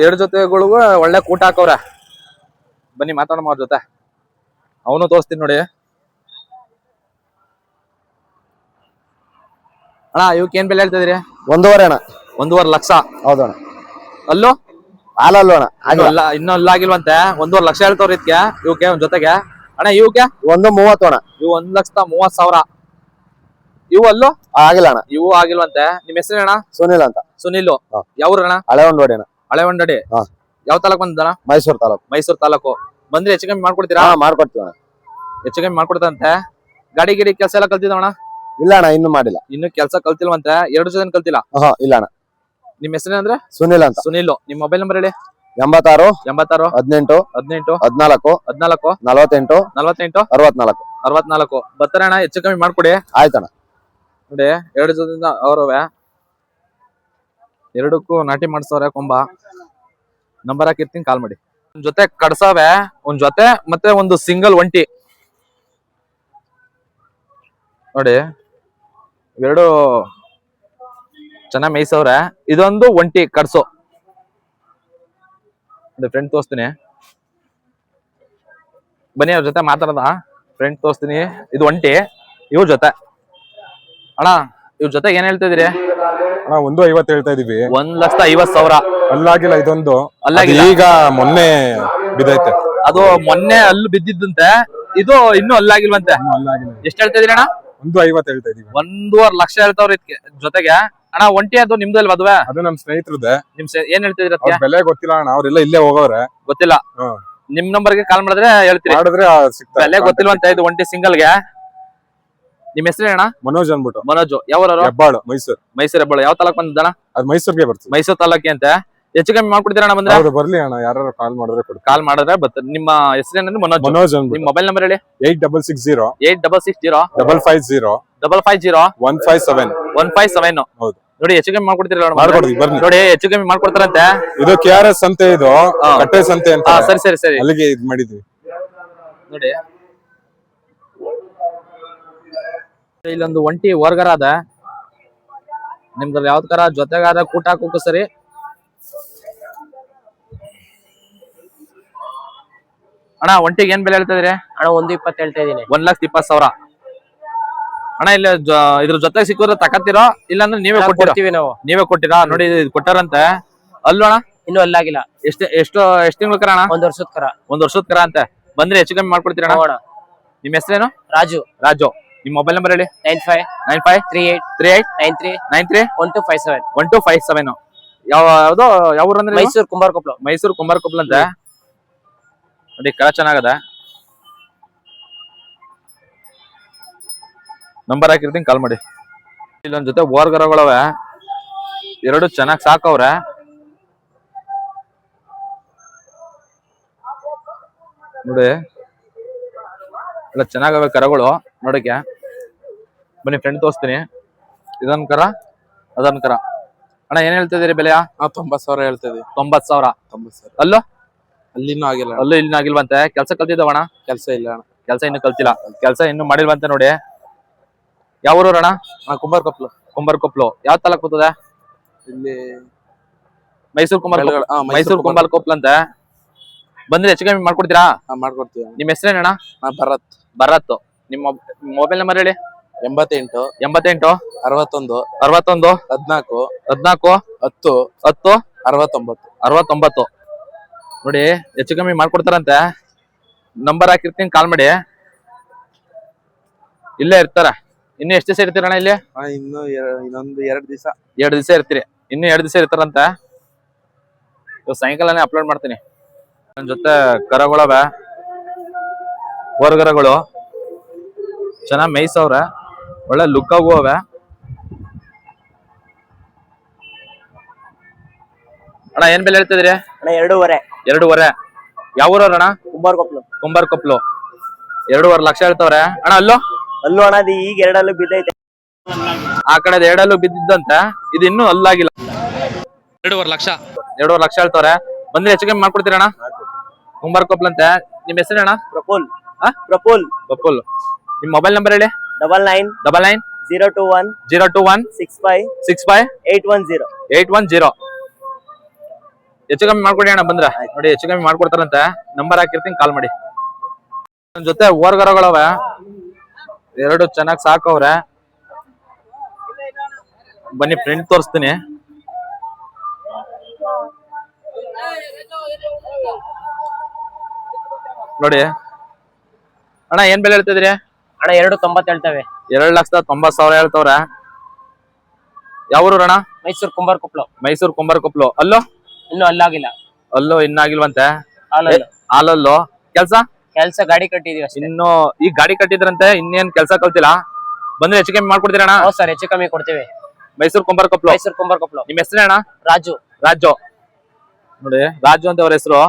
Speaker 1: ಎರಡು ಜೊತೆಗಳಿಗೂ ಒಳ್ಳೆ ಕೂಟ ಹಾಕವ್ರೆ. ಬನ್ನಿ ಮಾತಾಡೋಣ ಅವ್ರ ಜೊತೆ. ಅವನು ತೋರಿಸ್ತೀನಿ ನೋಡಿ. ಅಣ್ಣ ಇವಕ್ಕೆ ಏನ್ ಬೆಲೆ ಹೇಳ್ತಾ ಇದೀರಿ?
Speaker 5: ಒಂದೂವರೆ ಅಣ್ಣ.
Speaker 1: ಒಂದೂವರೆ ಲಕ್ಷ.
Speaker 5: ಹೌದಣ್ಣ.
Speaker 1: ಅಲ್ಲೂ?
Speaker 5: ಹಾಲಲ್ಲು ಅಣ್ಣ
Speaker 1: ಇನ್ನು
Speaker 5: ಆಗಿಲ್ಲ
Speaker 1: ಅಲ್ಲ ಅಲ್ಲಾಗಿಲ್ವಂತೆ ಒಂದೂವರೆ ಲಕ್ಷ ಹೇಳ್ತವ್ರ ಇದಕ್ಕೆ ಇವಕ್ಕೆ ಒಂದ್ ಜೊತೆಗೆ. ಅಣ್ಣ ಇವಕ್ಕೆ
Speaker 5: ಒಂದು ಮೂವತ್ತು ಅಣ್ಣ.
Speaker 1: ಇವು ಒಂದ್ ಲಕ್ಷದ ಮೂವತ್ ಸಾವಿರ. ಇವು ಅಲ್ಲೂ?
Speaker 5: ಆಗಿಲ್ಲ ಅಣ್ಣ.
Speaker 1: ಇವು ಆಗಿಲ್ವಂತೆ. ನಿಮ್ ಹೆಸರು ಅಣ್ಣ?
Speaker 5: ಸುನಿಲ್ ಅಂತ.
Speaker 1: ಸುನಿಲ್. ಯಾವ್ರ ಅಣ್ಣ?
Speaker 5: ಹಳೆ ಅಣ್ಣ.
Speaker 1: ಹಳೆ. ಯಾವ ತಾಲೂಕ್ ಬಂದಣ್ಣ
Speaker 5: ಮೈಸೂರು ತಾಲೂಕು.
Speaker 1: ಮೈಸೂರು ತಾಲೂಕು. ಬಂದ್ರೆ ಹೆಚ್ಚು ಕಮ್ಮಿ ಮಾಡ್ಕೊಡ್ತೀರಾ?
Speaker 5: ಮಾಡ್ಕೊಡ್ತೀವಿ ಅಣ್ಣ.
Speaker 1: ಹೆಚ್ಚು ಕಮ್ಮಿ ಮಾಡ್ಕೊಡ್ತಂತೆ. ಗಾಡಿ ಗಿಡಿ ಕೆಲಸ ಎಲ್ಲ ಕಲ್ತಿದವಣ
Speaker 5: ಇಲ್ಲ ಅಣ್ಣ ಇನ್ನು ಮಾಡಿಲ್ಲ.
Speaker 1: ಇನ್ನು ಕೆಲಸ ಕಲ್ತಿಲ್ವಂತೆ. ಎರಡು ಜನ ಕಲ್ತಿಲ್ಲ?
Speaker 5: ಹಾ ಇಲ್ಲ ಅಣ್ಣ.
Speaker 1: ನಿಮ್ ಹೆಸರು ಅಂದ್ರೆ?
Speaker 5: ಸುನಿಲ್ ಅಂತ.
Speaker 1: ಸುನಿಲ್. ನಿಮ್ ಮೊಬೈಲ್ ನಂಬರ್ ಹೇಳಿ.
Speaker 5: ಎಂಬತ್ತಾರು
Speaker 1: ಎಂಬತ್ತಾರು
Speaker 5: ಹದಿನೆಂಟು
Speaker 1: ಹದಿನೆಂಟು
Speaker 5: ಹದಿನಾಲ್ಕು
Speaker 1: ಹದಿನಾಲ್ಕು
Speaker 5: ನಲವತ್ತೆಂಟು
Speaker 1: ನಲವತ್ತೆಂಟು
Speaker 5: ಅರವತ್ನಾಲ್ಕು.
Speaker 1: ಅರವತ್ನಾಲ್ಕು. ಬರ್ತಾರೆ ಅಣ್ಣ ಹೆಚ್ಚು ಕಮ್ಮಿ ಮಾಡ್ಕೊಡಿ.
Speaker 5: ಆಯ್ತಣ್ಣ.
Speaker 1: ನೋಡಿ ಎರಡು ಜೊತೆಯಿಂದ ಅವರವೇ. ಎರಡಕ್ಕೂ ನಾಟಿ ಮಾಡಿಸೋರೆ ಕೊಂಬ. ನಂಬರ್ ಹಾಕಿರ್ತೀನಿ ಕಾಲ್ ಮಾಡಿ. ಒಂದ್ ಜೊತೆ ಕಡ್ಸವೆ ಒಂದ್ ಜೊತೆ ಮತ್ತೆ ಒಂದು ಸಿಂಗಲ್ ಒಂಟಿ. ನೋಡಿ ಇವೆರಡು ಚೆನ್ನಾಗ್ ಮೇಯ್ಸವ್ರೆ ಇದೊಂದು ಒಂಟಿ ಕಡ್ಸು. ಫ್ರೆಂಡ್ ತೋರಿಸ್ತೀನಿ. ಬನ್ನಿ ಅವ್ರ ಜೊತೆ ಮಾತಾಡದ? ಫ್ರೆಂಡ್ ತೋರಿಸ್ತೀನಿ. ಇದು ಒಂಟಿ ಇವ್ರ ಜೊತೆ. ಅಣ್ಣ ಇವ್ರ ಜೊತೆ ಏನ್ ಹೇಳ್ತಾ ಇದೀರಿ
Speaker 7: ಅಣ್ಣ ಒಂದು ಐವತ್ತು ಹೇಳ್ತಾ ಇದೀವಿ.
Speaker 1: ಒಂದ್ ಲಕ್ಷ ಐವತ್ ಸಾವಿರ.
Speaker 7: ಅಲ್ಲಾಗಿಲ್ಲ ಇದೊಂದು.
Speaker 1: ಅಲ್ಲಾಗಿಲ್ಲ?
Speaker 7: ಈಗ ಮೊನ್ನೆ ಬಿದ್ದೈತೆ.
Speaker 1: ಅದು ಮೊನ್ನೆ ಅಲ್ಲಿ ಬಿದ್ದಿದ್ದಂತೆ ಇದು ಇನ್ನೂ ಅಲ್ಲಾಗಿಲ್ವಂತೆ.
Speaker 7: ಅಲ್ಲಾಗಿಲ್ಲ.
Speaker 1: ಎಷ್ಟ್ ಹೇಳ್ತಾ ಇದೀರಿ ಅಣ್ಣ?
Speaker 7: ಒಂದು ಐವತ್ತು ಹೇಳ್ತಾ ಇದೀವಿ.
Speaker 1: ಒಂದೂವರೆ ಲಕ್ಷ ಹೇಳ್ತಾವ್ರಿ ಇದಕ್ಕೆ ಜೊತೆಗೆ. ಅಣ್ಣ ಒಂಟಿ ಅದು ನಿಮ್ದು ಅಲ್ವಾ ಅದುವೆ?
Speaker 7: ಅದು ನಮ್ ಸ್ನೇಹಿತರದ್ದೆ
Speaker 1: ನಿಮ್ ಏನ್ ಹೇಳ್ತಿದ್ರೆ
Speaker 7: ಅವ್ರ ಬೆಲೆ ಗೊತ್ತಿಲ್ಲ ಅಣ್ಣ ಅವ್ರೆಲ್ಲ ಇಲ್ಲೇ ಹೋಗೋರೆ
Speaker 1: ಗೊತ್ತಿಲ್ಲ.
Speaker 7: ಹ್ಮ್.
Speaker 1: ನಿಮ್ ನಂಬರ್ಗೆ ಕಾಲ್ ಮಾಡಿದ್ರೆ ಹೇಳ್ತೀರಿ.
Speaker 7: ಮಾಡಿದ್ರೆ ಗೊತ್ತಿಲ್ಲ ಸಿಗ್ತಾರೆ
Speaker 1: ಬೆಲೆ ಗೊತ್ತಿಲ್ವಂತೆ ಇದು ಒಂಟಿ ಸಿಂಗಲ್ಗೆ. ನಿಮ್ ಹೆಸರು ಅಣ್ಣ?
Speaker 7: ಮನೋಜ್ ಅನ್ಬಿಟ್ಟು
Speaker 1: ಮನೋಜ್. ಯಾವ
Speaker 7: ಹೆಬ್ಬಾಳು ಮೈಸೂರು.
Speaker 1: ಮೈಸೂರು ಹೆಬ್ಬಾಳು. ಯಾವ ತಾಲೂಕ್ ಬಂದಣ್ಣ
Speaker 7: ಅದು ಮೈಸೂರ್ಗೆ ಬರ್ತೀವಿ
Speaker 1: ಮೈಸೂರು ತಾಲೂಕಿ ಅಂತ. ಹೆಚ್ಚು ಕಮ್ಮಿ ಮಾಡ್ಕೊಡ್ತೀರಣ್ಣ ಬಂದ್ರೆ?
Speaker 7: ಅವ್ರು ಬರ್ಲಿ ಅಣ್ಣ. ಯಾರು ಕಾಲ್ ಮಾಡಿದ್ರೆ ಕೊಡ್ತೀವಿ
Speaker 1: ಕಾಲ್ ಮಾಡಿದ್ರೆ ಬರ್ತಾರೆ ನಿಮ್ಮ ಹೆಸರೇನಂದ್ರೆ ಮನೋಜ್.
Speaker 7: ಮನೋಜ್
Speaker 1: ನಿಮ್
Speaker 7: ಅನ್ಬಿಟ್ಟು
Speaker 1: ಮೊಬೈಲ್ ನಂಬರ್ ಹೇಳಿ.
Speaker 7: Eight double six zero.
Speaker 1: Eight double six zero.
Speaker 7: Double five zero.
Speaker 1: Double five zero.
Speaker 7: One five seven.
Speaker 1: One five seven.
Speaker 7: ಹೌದು.
Speaker 1: ನೋಡಿ ಹೆಚ್ಚು ಕಮ್ಮಿ ಮಾಡ್ಕೊಡ್ತೀರ
Speaker 7: ಮಾಡ್ಕೊಡ್ತೀವಿ
Speaker 1: ನೋಡಿ ಹೆಚ್ಚು ಕಮ್ಮಿ ಮಾಡ್ಕೊಡ್ತಾರಂತೆ.
Speaker 7: ಇದು ಕೆ ಆರ್ ಎಸ್ ಸಂತೆ ಇದು. ಕಟ್ಟೆ ಸಂತೆ ಅಂತ.
Speaker 1: ಹಾ ಸರಿ ಸರಿ ಸರಿ.
Speaker 7: ಅಲ್ಲಿಗೆ ಇದು ಮಾಡಿದ್ವಿ.
Speaker 1: ನೋಡಿ. ಇಲ್ಲೊಂದು ಒಂಟಿ ಹೊರ್ಗರ ಅದ. ನಿಮ್ದ್ರಲ್ಲಿ ಯಾವ್ದ್ ಕರ ಜೊತೆಗಾದ ಕೂಟ ಹಾಕೋಕು ಸರಿ. ಅಣ್ಣ ಒಂಟಿಗೆ ಏನ್ ಬೆಲೆ ಹೇಳ್ತಾ ಇದ್ರಿ?
Speaker 2: ಅಣ್ಣ ಒಂದು ಇಪ್ಪತ್ತು ಹೇಳ್ತಾ ಇದೀನಿ
Speaker 1: ಒಂದ್ ಲಕ್ಷದ ಇಪ್ಪತ್ ಸಾವಿರ. ಅಣ್ಣ ಇಲ್ಲ ಇದ್ರ ಜೊತೆಗೆ ಸಿಕ್ಕಿದ್ರೆ ತಕತ್ತೀರೋ ಇಲ್ಲಾಂದ್ರೆ ನೀವೇ
Speaker 2: ಕೊಟ್ಟಿರ್ತೀವಿ ನಾವು.
Speaker 1: ನೀವೇ ಕೊಟ್ಟಿರಾ ನೋಡಿ ಇದು ಕೊಟ್ಟಾರಂತೆ. ಅಲ್ಲೋ ಅಣ್ಣ?
Speaker 2: ಇನ್ನೂ ಅಲ್ಲಾಗಿಲ್ಲ
Speaker 1: ಎಷ್ಟು ಎಷ್ಟು ಎಷ್ಟು ತಿಂಗಳ ಕರ ಅಣ್ಣ?
Speaker 2: ಒಂದ್ ವರ್ಷದ ಕರ.
Speaker 1: ಒಂದ್ ವರ್ಷದ ಕರ ಅಂತೆ. ಬಂದ್ರೆ ಹೆಚ್ಚು ಕಮ್ಮಿ ಮಾಡ್ಕೊಡ್ತೀರಾ ಅಣ್ಣ?
Speaker 2: ನಿಮ್ಮ
Speaker 1: ನಿಮ್ ಹೆಸರೇನು?
Speaker 2: ರಾಜು.
Speaker 1: ರಾಜು. ನಿಮ್ ಮೊಬೈಲ್ ನಂಬರ್ ಹೇಳಿ.
Speaker 2: Nine five
Speaker 1: nine five
Speaker 2: three eight
Speaker 1: three eight
Speaker 2: nine three
Speaker 1: nine three
Speaker 2: one two five seven.
Speaker 1: One two five seven. ಯಾವ ಯಾವ್ದು ಯಾವ ಊರು ಅಂದ್ರೆ ಕೊಪ್ಪಳ
Speaker 2: ಮೈಸೂರು ಕುಂಬಾರ್
Speaker 1: ಮೈಸೂರು ಅಂತ ಅಂತೆ. ನೋಡಿ ಕರ ಚೆನ್ನಾಗದ. ನಂಬರ್ ಹಾಕಿರ್ತೀನಿ ಕಾಲ್ ಮಾಡಿ. ಇಲ್ಲೊಂದ್ ಜೊತೆ ಓರ್ಗರಗಳವೆ ಎರಡು ಚೆನ್ನಾಗಿ ಸಾಕವ್ರೆ. ನೋಡಿ. ಎಲ್ಲ ಚೆನ್ನಾಗವೆ ಕರಗಳು ನೋಡಕ್ಕೆ. ಬನ್ನಿ ಫ್ರೆಂಡ್ ತೋರಿಸ್ತೀನಿ. ಇದನ್ ಕರ ಅದನ್ ಕರ. ಅಣ್ಣ ಏನ್ ಹೇಳ್ತಿದ್ದೀರಿ ಬೆಲೆಯ
Speaker 8: ತೊಂಬತ್ ಸಾವಿರ ಹೇಳ್ತಿದ್ವಿ
Speaker 1: ತೊಂಬತ್ ಸಾವಿರ.
Speaker 8: ತೊಂಬತ್ ಸಾವಿರ.
Speaker 1: ಅಲ್ಲೋ?
Speaker 8: ಅಲ್ಲಿನೂ ಆಗಿಲ್ಲ.
Speaker 1: ಅಲ್ಲೂ ಇಲ್ಲಿ ಆಗಿಲ್ವಂತೆ. ಕೆಲ್ಸ ಕಲ್ತಿದ್ದವಣ
Speaker 8: ಕೆಲಸ ಇಲ್ಲ ಅಣ್ಣ.
Speaker 1: ಕೆಲಸ ಇನ್ನು ಕಲ್ತಿಲ್ಲ. ಕೆಲಸ ಇನ್ನು ಮಾಡಿಲ್ವಂತೆ ನೋಡಿ. ಯಾವ ಊರು ಅಣ್ಣ? ಕುಂಬಾರ್ ಕೊಪ್ಲು. ಕುಂಬಾರ್ ಕೊಪ್ಲು. ಯಾವ ತಾಲೂಕ್ ಬರ್ತದೆ? ಇಲ್ಲಿ ಮೈಸೂರು ಕುಂಬಾರ್. ಮೈಸೂರು ಕುಂಬಾರ್ ಕೊಪ್ಲು. ಅಂತ ಬಂದ್ರೆ ಹೆಚ್ಚು ಕಮ್ಮಿ ಮಾಡ್ಕೊಡ್ತೀರಾ?
Speaker 8: ಮಾಡ್ಕೊಡ್ತೀವಿ.
Speaker 1: ನಿಮ್ ಹೆಸರೇನಣ್ಣ
Speaker 8: ಭರತ್.
Speaker 1: ಭರತ್. ನಿಮ್ಮ ಮೊಬೈಲ್ ನಂಬರ್ ಹೇಳಿ.
Speaker 8: ಎಂಬತ್ತೆಂಟು
Speaker 1: ಎಂಬತ್ತೆಂಟು
Speaker 8: ಅರವತ್ತೊಂದು
Speaker 1: ಅರವತ್ತೊಂದು
Speaker 8: ಹದ್ನಾಲ್ಕು
Speaker 1: ಹದ್ನಾಲ್ಕು
Speaker 8: ಹತ್ತು
Speaker 1: ಹತ್ತು
Speaker 8: ಅರವತ್ತೊಂಬತ್ತು.
Speaker 1: ಅರವತ್ತೊಂಬತ್ತು. ನೋಡಿ ಹೆಚ್ಚು ಕಮ್ಮಿ ಮಾಡ್ಕೊಡ್ತಾರಂತೆ. ನಂಬರ್ ಹಾಕಿರ್ತೀನಿ ಕಾಲ್ ಮಾಡಿ. ಇಲ್ಲೇ ಇರ್ತಾರ. ಇನ್ನು ಎಷ್ಟು ದಿವಸ ಇರ್ತೀರಣ್ಣ ಇಲ್ಲಿ?
Speaker 8: ಇನ್ನು ಎರ- ಇನ್ನೊಂದು ಎರಡ್ ದಿವಸ.
Speaker 1: ಎರಡು ದಿವಸ ಇರ್ತೀರಿ. ಇನ್ನು ಎರಡು ದಿವಸ ಇರ್ತಾರಂತ? ಇವತ್ತು ಸಾಯಂಕಾಲನೇ ಅಪ್ಲೋಡ್ ಮಾಡ್ತೀನಿ. ನನ್ನ ಜೊತೆ ಕರಗಳವೆ. ಹೊರಗರಗಳು. ಚೆನ್ನಾಗಿ ಮೇಯ್ಸವ್ರೆ. ಒಳ್ಳೆ ಲುಕ್ ಆಗು ಅವೆ. ಅಣ್ಣ ಏನ್ ಬೆಲೆ ಹೇಳ್ತಿದ್ರಿ
Speaker 4: ಅಣ್ಣ ಎರಡೂವರೆ.
Speaker 1: ಎರಡೂವರೆ. ಯಾವ ಊರವ್ರಣ್ಣ
Speaker 4: ಕುಂಬಾರ್ ಕೊಪ್ಲು
Speaker 1: ಕುಂಬಾರ್ ಕೊಪ್ಲು ಎರಡೂವರೆ ಲಕ್ಷ ಹೇಳ್ತವ್ರೆ. ಅಣ್ಣ ಅಲ್ಲೋ?
Speaker 4: ಅಲ್ಲೂ ಅಣ್ಣ ಅದು ಈಗ ಎರಡಲ್ಲೂ ಬಿದ್ದೈತೆ.
Speaker 1: ಆ ಕಡೆ ಎರಡಲ್ಲೂ ಬಿದ್ದಿದ್ದಂತೆ ಇದು ಇನ್ನೂ ಅಲ್ಲಾಗಿಲ್ಲ. ಎರಡೂವರೆ ಲಕ್ಷ. ಎರಡೂವರೆ ಲಕ್ಷ ಹೇಳ್ತವ್ರೆ. ಬಂದ್ರೆ ಹೆಚ್ಚು ಕಮ್ಮಿ ಮಾಡ್ಕೊಡ್ತೀರಣ್ಣ ಕುಂಬಾರ್ ಕೊಪ್ಲಂತೆ. ನಿಮ್ ಅಣ್ಣ?
Speaker 4: ಪ್ರಫುಲ್.
Speaker 1: ಹಾ
Speaker 4: ಪ್ರಫುಲ್.
Speaker 1: ಬಪ್ಪುಲ್ ನಿಮ್ ಮೊಬೈಲ್ ನಂಬರ್ ಹೇಳಿ.
Speaker 4: Double nine
Speaker 1: double nine
Speaker 4: zero two one
Speaker 1: zero two one
Speaker 4: six five
Speaker 1: six five
Speaker 4: eight one zero.
Speaker 1: Eight one zero. ಹೆಚ್ಚು ಕಮ್ಮಿ ಮಾಡ್ಕೊಡಿ ಅಣ್ಣ ಬಂದ್ರೆ. ನೋಡಿ ಹೆಚ್ಚು ಕಮ್ಮಿ ಮಾಡ್ಕೊಡ್ತಾರಂತೆ. ನಂಬರ್ ಹಾಕಿರ್ತೀನಿ ಕಾಲ್ ಮಾಡಿ. ನನ್ನ ಜೊತೆ ಓರ್ಗರಗಳವೆ ಎರಡು ಚೆನ್ನಾಗಿ ಸಾಕವ್ರೆ. ಬನ್ನಿ ಫ್ರೆಂಡ್ ತೋರಿಸ್ತೀನಿ. ನೋಡಿ. ಅಣ್ಣ ಏನ್ ಬೆಲೆ ಹೇಳ್ತಿದ್ರಿ?
Speaker 2: ಅಣ್ಣ ಎರಡು ತೊಂಬತ್ತು ಹೇಳ್ತವೆ.
Speaker 1: ಎರಡ್ ಲಕ್ಷದ ತೊಂಬತ್ ಸಾವಿರ ಹೇಳ್ತವ್ರ. ಯಾವೂರು ಅಣ್ಣ?
Speaker 2: ಮೈಸೂರು ಕುಂಬಾರ್ ಕೊಪ್ಲು
Speaker 1: ಮೈಸೂರು ಕುಂಬಾರ್ ಕೊಪ್ಲು ಅಲ್ಲೋ?
Speaker 2: ಇನ್ನು ಅಲ್ಲಾಗಿಲ್ಲ.
Speaker 1: ಅಲ್ಲೋ ಇನ್ನಾಗಿಲ್ವಂತೆ
Speaker 2: ಹಾಲಲ್ಲೋ.
Speaker 1: ಕೆಲ್ಸ?
Speaker 2: ಕೆಲ್ಸ ಗಾಡಿ ಕಟ್ಟಿದೀವಿ ಅಷ್ಟೇ.
Speaker 1: ಇನ್ನು ಈ ಗಾಡಿ ಕಟ್ಟಿದ್ರಂತೆ ಇನ್ನೇನ್ ಕೆಲ್ಸ ಕಲ್ತಿಲ್ಲ? ಬಂದ್ರೆ ಹೆಚ್ಚು ಕಮ್ಮಿ ಮಾಡ್ಕೊಡ್ತೀರಣ
Speaker 2: ಹೌದ್ ಸರ್ ಹೆಚ್ಚು ಕಮ್ಮಿ ಕೊಡ್ತೀವಿ.
Speaker 1: ಮೈಸೂರು ಕುಂಬಾರ
Speaker 2: ಮೈಸೂರು ಕುಂಬಾರ್ ಕೊಪ್ಲು.
Speaker 1: ನಿಮ್ ಹೆಸರು ಅಣ್ಣ?
Speaker 2: ರಾಜು.
Speaker 1: ರಾಜು. ನೋಡಿ ರಾಜು ಅಂತ ಅವ್ರ ಹೆಸರು.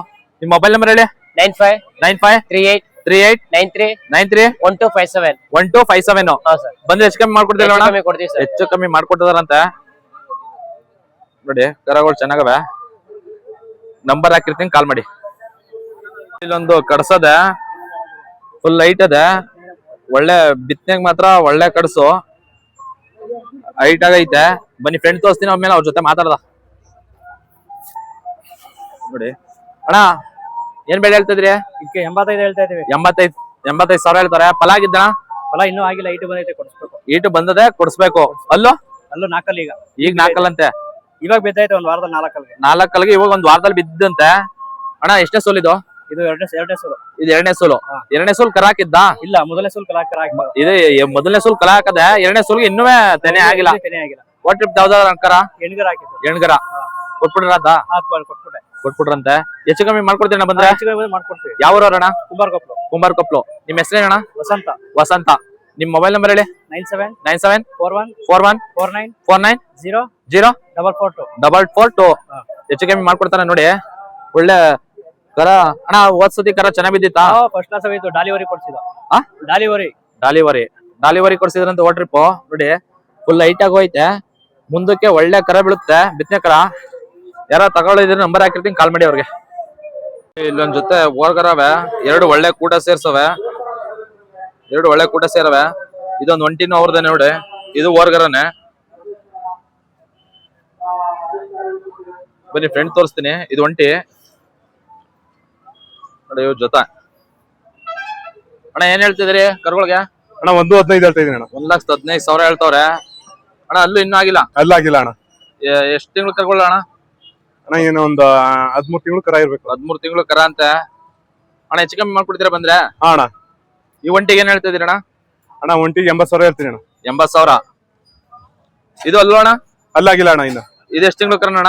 Speaker 1: ನಿಮ್ ಮೊಬೈಲ್ ನಂಬರ್ ಹೇಳಿ.
Speaker 2: Nine five
Speaker 1: nine five
Speaker 2: three eight
Speaker 1: three eight
Speaker 2: nine three
Speaker 1: nine three
Speaker 2: one two five seven.
Speaker 1: One two five seven.
Speaker 2: ಹೌದು ಸರ್.
Speaker 1: ಬಂದ್ರೆ ಹೆಚ್ಚು ಕಮ್ಮಿ ಮಾಡ್ಕೊಡ್ತೀವಿ
Speaker 2: ಹೆಚ್ಚು
Speaker 1: ಅಣ್ಣ
Speaker 2: ಕಮ್ಮಿ ಕೊಡ್ತೀವಿ ಸರ್.
Speaker 1: ಹೆಚ್ಚು ಕಮ್ಮಿ ಮಾಡ್ಕೊಟ್ಟಿದಾರಂತೆ ನೋಡಿ ಕರಗಳು ಚೆನ್ನಾಗವೆ. ನಂಬರ್ ಹಾಕಿರ್ತೀನಿ ಕಾಲ್ ಮಾಡಿ. ಇಲ್ಲೊಂದು ಕಡ್ಸದೆ. ಫುಲ್ ಲೈಟ್ ಅದೆ. ಒಳ್ಳೆ ಬಿತ್ತನೆಗ್ ಮಾತ್ರ ಒಳ್ಳೆ ಕಡ್ಸು. ಹೈಟ್ ಆಗೈತೆ. ಬನ್ನಿ ಫ್ರೆಂಡ್ ತೋರಿಸ್ತೀನಿ ಆಮೇಲೆ ಅವ್ರ ಜೊತೆ ಮಾತಾಡ್ದ. ನೋಡಿ. ಅಣ್ಣ ಏನ್ ಬೆಳೆ ಹೇಳ್ತಿದ್ರಿ
Speaker 6: ಇದಕ್ಕೆ ಎಂಬತ್ತೈದು ಹೇಳ್ತಾ ಇದೀವಿ
Speaker 1: ಎಂಬತ್ತೈದು ಎಂಬತ್ತೈದು ಸಾವಿರ ಹೇಳ್ತಾರೆ. ಫಲ ಆಗಿದ್ದಣ
Speaker 6: ಫಲ ಇನ್ನೂ ಆಗಿಲ್ಲ. ಐಟು ಬಂದೈತೆ ಕೊಡಿಸ್ಬೇಕು.
Speaker 1: ಈಟು ಬಂದದೆ ಕೊಡ್ಸ್ಬೇಕು. ಅಲ್ಲೋ?
Speaker 6: ಅಲ್ಲೂ ನಾಲ್ಕಲ್ಲಿ ಈಗ.
Speaker 1: ಈಗ ನಾಲ್ಕಲ್ಲಂತೆ
Speaker 6: ಇವಾಗ ಬಿದ್ದೈತೆ ಒಂದ್ ವಾರದಲ್ಲಿ ನಾಲ್ಕಲ್ಗೆ
Speaker 1: ನಾಲ್ಕಲ್ಗೆ ಇವಾಗ ಒಂದ್ ವಾರದಲ್ಲಿ ಬಿದ್ದಂತೆ. ಅಣ್ಣ ಎಷ್ಟೇ ಸೋಲ್ ಇದು
Speaker 6: ಎರಡನೇ ಎರಡನೇ ಸೋಲು.
Speaker 1: ಇದು ಎರಡನೇ ಸೋಲು. ಎರಡನೇ ಸೋಲ್ ಕರ ಹಾಕಿದ್ದ
Speaker 6: ಇಲ್ಲ ಮೊದಲನೇ ಸೋಲ್ ಕಲಾಕರ ಆಗಿಲ್ಲ
Speaker 1: ಇದು ಮೊದಲನೇ ಸೋಲ್ ಕಲಾ ಹಾಕದೆ ಎರಡನೇ ಸೋಲ್ಗೆ ಇನ್ನೂ ತೆನೆ ಆಗಿಲ್ಲ.
Speaker 6: ತೆನೆ ಆಗಿಲ್ಲ.
Speaker 1: ಒಟ್ಟು ಯಾವ್ದಾದ್ರು ಅಂಕರ
Speaker 6: ಎಣ್ಗರ ಹಾಕಿದ್ದು.
Speaker 1: ಎಣ್ಗರ. ಕೊಟ್ಬಿಡ್ರಂತ
Speaker 6: ಹಾಕ್ ಕೊಟ್ಬಿಟ್ಟೆ.
Speaker 1: ಕೊಟ್ಬಿಡ್ರಂತೆ ಹೆಚ್ಚು ಕಮ್ಮಿ ಮಾಡ್ಕೊಡ್ತೀನಿ ಬಂದ್ರೆ?
Speaker 6: ಹೆಚ್ಚು ಕಮ್ಮಿ ಮಾಡ್ಕೊಡ್ತೀವಿ.
Speaker 1: ಯಾವ ಅಣ್ಣ?
Speaker 6: ಕುಂಬಾರ್ ಕೊಪ್ಪಲು
Speaker 1: ಕುಂಬಾರ್ ಕೊಪ್ಲು. ನಿಮ್ ಹೆಸರೇನಣ್ಣ
Speaker 6: ವಸಂತ.
Speaker 1: ವಸಂತ. ನಿಮ್ ಮೊಬೈಲ್ ನಂಬರ್ ಹೇಳಿ?
Speaker 6: Nine seven
Speaker 1: nine seven
Speaker 6: four one
Speaker 1: four one
Speaker 6: four nine
Speaker 1: four nine
Speaker 6: zero
Speaker 1: zero
Speaker 6: double four two.
Speaker 1: Double four two. ಹೆಚ್ಚು ಕಮ್ಮಿ ಮಾಡ್ಕೊಡ್ತಾನೆ ನೋಡಿ. ಒಳ್ಳೆ ಕರ ಅಣ್ಣ ಹೋದ್ ಸತಿ ಕರ ಚೆನ್ನಾಗ್ ಬಿದ್ದಿತ್ತಾ?
Speaker 6: ಫಸ್ಟ್ ಕ್ಲಾಸ್ ಡಾಲಿವರಿ ಕೊಡ್ಸಿದ್ದು.
Speaker 1: ಆ?
Speaker 6: ಡಾಲಿವರಿ
Speaker 1: ಡಾಲಿವರಿ ಡಾಲಿವರಿ ಕೊಡ್ಸಿದ್ರಂತ ಓ ಟ್ರಿಪ್ ನೋಡಿ ಫುಲ್ ಹೈಟ್ ಆಗಿ ಹೋಯ್ತೆ. ಮುಂದಕ್ಕೆ ಒಳ್ಳೆ ಕರ ಬೀಳುತ್ತೆ. ಬಿತ್ತನೆ ಕರ. ಯಾರ ತಗೊಳ್ಳಿದ್ರೆ ನಂಬರ್ ಹಾಕಿರ್ತೀನಿ ಕಾಲ್ ಮಾಡಿ ಅವ್ರಿಗೆ. ಇಲ್ಲೊಂದ್ ಜೊತೆ ಓರ್ಗರವೆ ಎರಡು ಒಳ್ಳೆ ಕೂಟ ಸೇರ್ಸವೆ. ಎರಡು ಒಳ್ಳೆ ಕೂಟ ಸೇರವೆ. ಇದೊಂದು ಒಂಟಿನ ಅವ್ರದೇ ನೋಡಿ. ಇದು ಓರ್ಗರನೆ ಬನ್ನಿ ಫ್ರೆಂಡ್ ತೋರಿಸ್ತೀನಿ. ಇದು ಒಂಟಿ ನೋಡಿ ಜೊತ. ಜೊತೆ ಅಣ್ಣ ಏನ್ ಹೇಳ್ತಿದ್ರಿ ಕರ್ಗೊಳಗೆ?
Speaker 7: ಅಣ್ಣ ಒಂದು ಹದಿನೈದು ಹೇಳ್ತಾ ಇದೀನಿ ಅಣ್ಣ.
Speaker 1: ಒಂದ್ ಲಕ್ಷದ ಹದಿನೈದು ಸಾವಿರ ಹೇಳ್ತವ್ರೆ. ಅಣ್ಣ ಅಲ್ಲೂ ಇನ್ನೂ ಆಗಿಲ್ಲ?
Speaker 7: ಅಲ್ಲಾಗಿಲ್ಲ ಅಣ್ಣ.
Speaker 1: ಎ- ಎಷ್ಟ್ ತಿಂಗಳು ಕರ್ಗೊಳ್ಳ ಅಣ್ಣ?
Speaker 7: ಅಣ್ಣ ಏನು ಒಂದು ಹದ್ಮೂರು ತಿಂಗಳು ಕರ ಇರ್ಬೇಕು.
Speaker 1: ಹದ್ಮೂರ್ ತಿಂಗಳು ಕರ ಅಂತೆ. ಅಣ್ಣ ಹೆಚ್ಚು ಕಮ್ಮಿ ಮಾಡ್ಕೊಡ್ತೀರಾ ಬಂದ್ರೆ?
Speaker 7: ಹಾ ಅಣ್ಣ.
Speaker 1: ಈ ಒಂಟಿಗೆ ಏನ್ ಹೇಳ್ತಿದ್ದೀರಿ ಅಣ್ಣ?
Speaker 7: ಅಣ್ಣ ಒಂಟಿಗೆ ಎಂಬತ್ತು ಸಾವಿರ ಹೇಳ್ತೀನಿ ಅಣ್ಣ.
Speaker 1: ಎಂಬತ್ ಸಾವಿರ. ಇದು ಅಲ್ವ ಅಣ್ಣ?
Speaker 7: ಅಲ್ಲಾಗಿಲ್ಲ ಅಣ್ಣ ಇನ್ನು.
Speaker 1: ಇದು ಎಷ್ಟ್ ತಿಂಗಳು ಕರ ಅಣ್ಣ?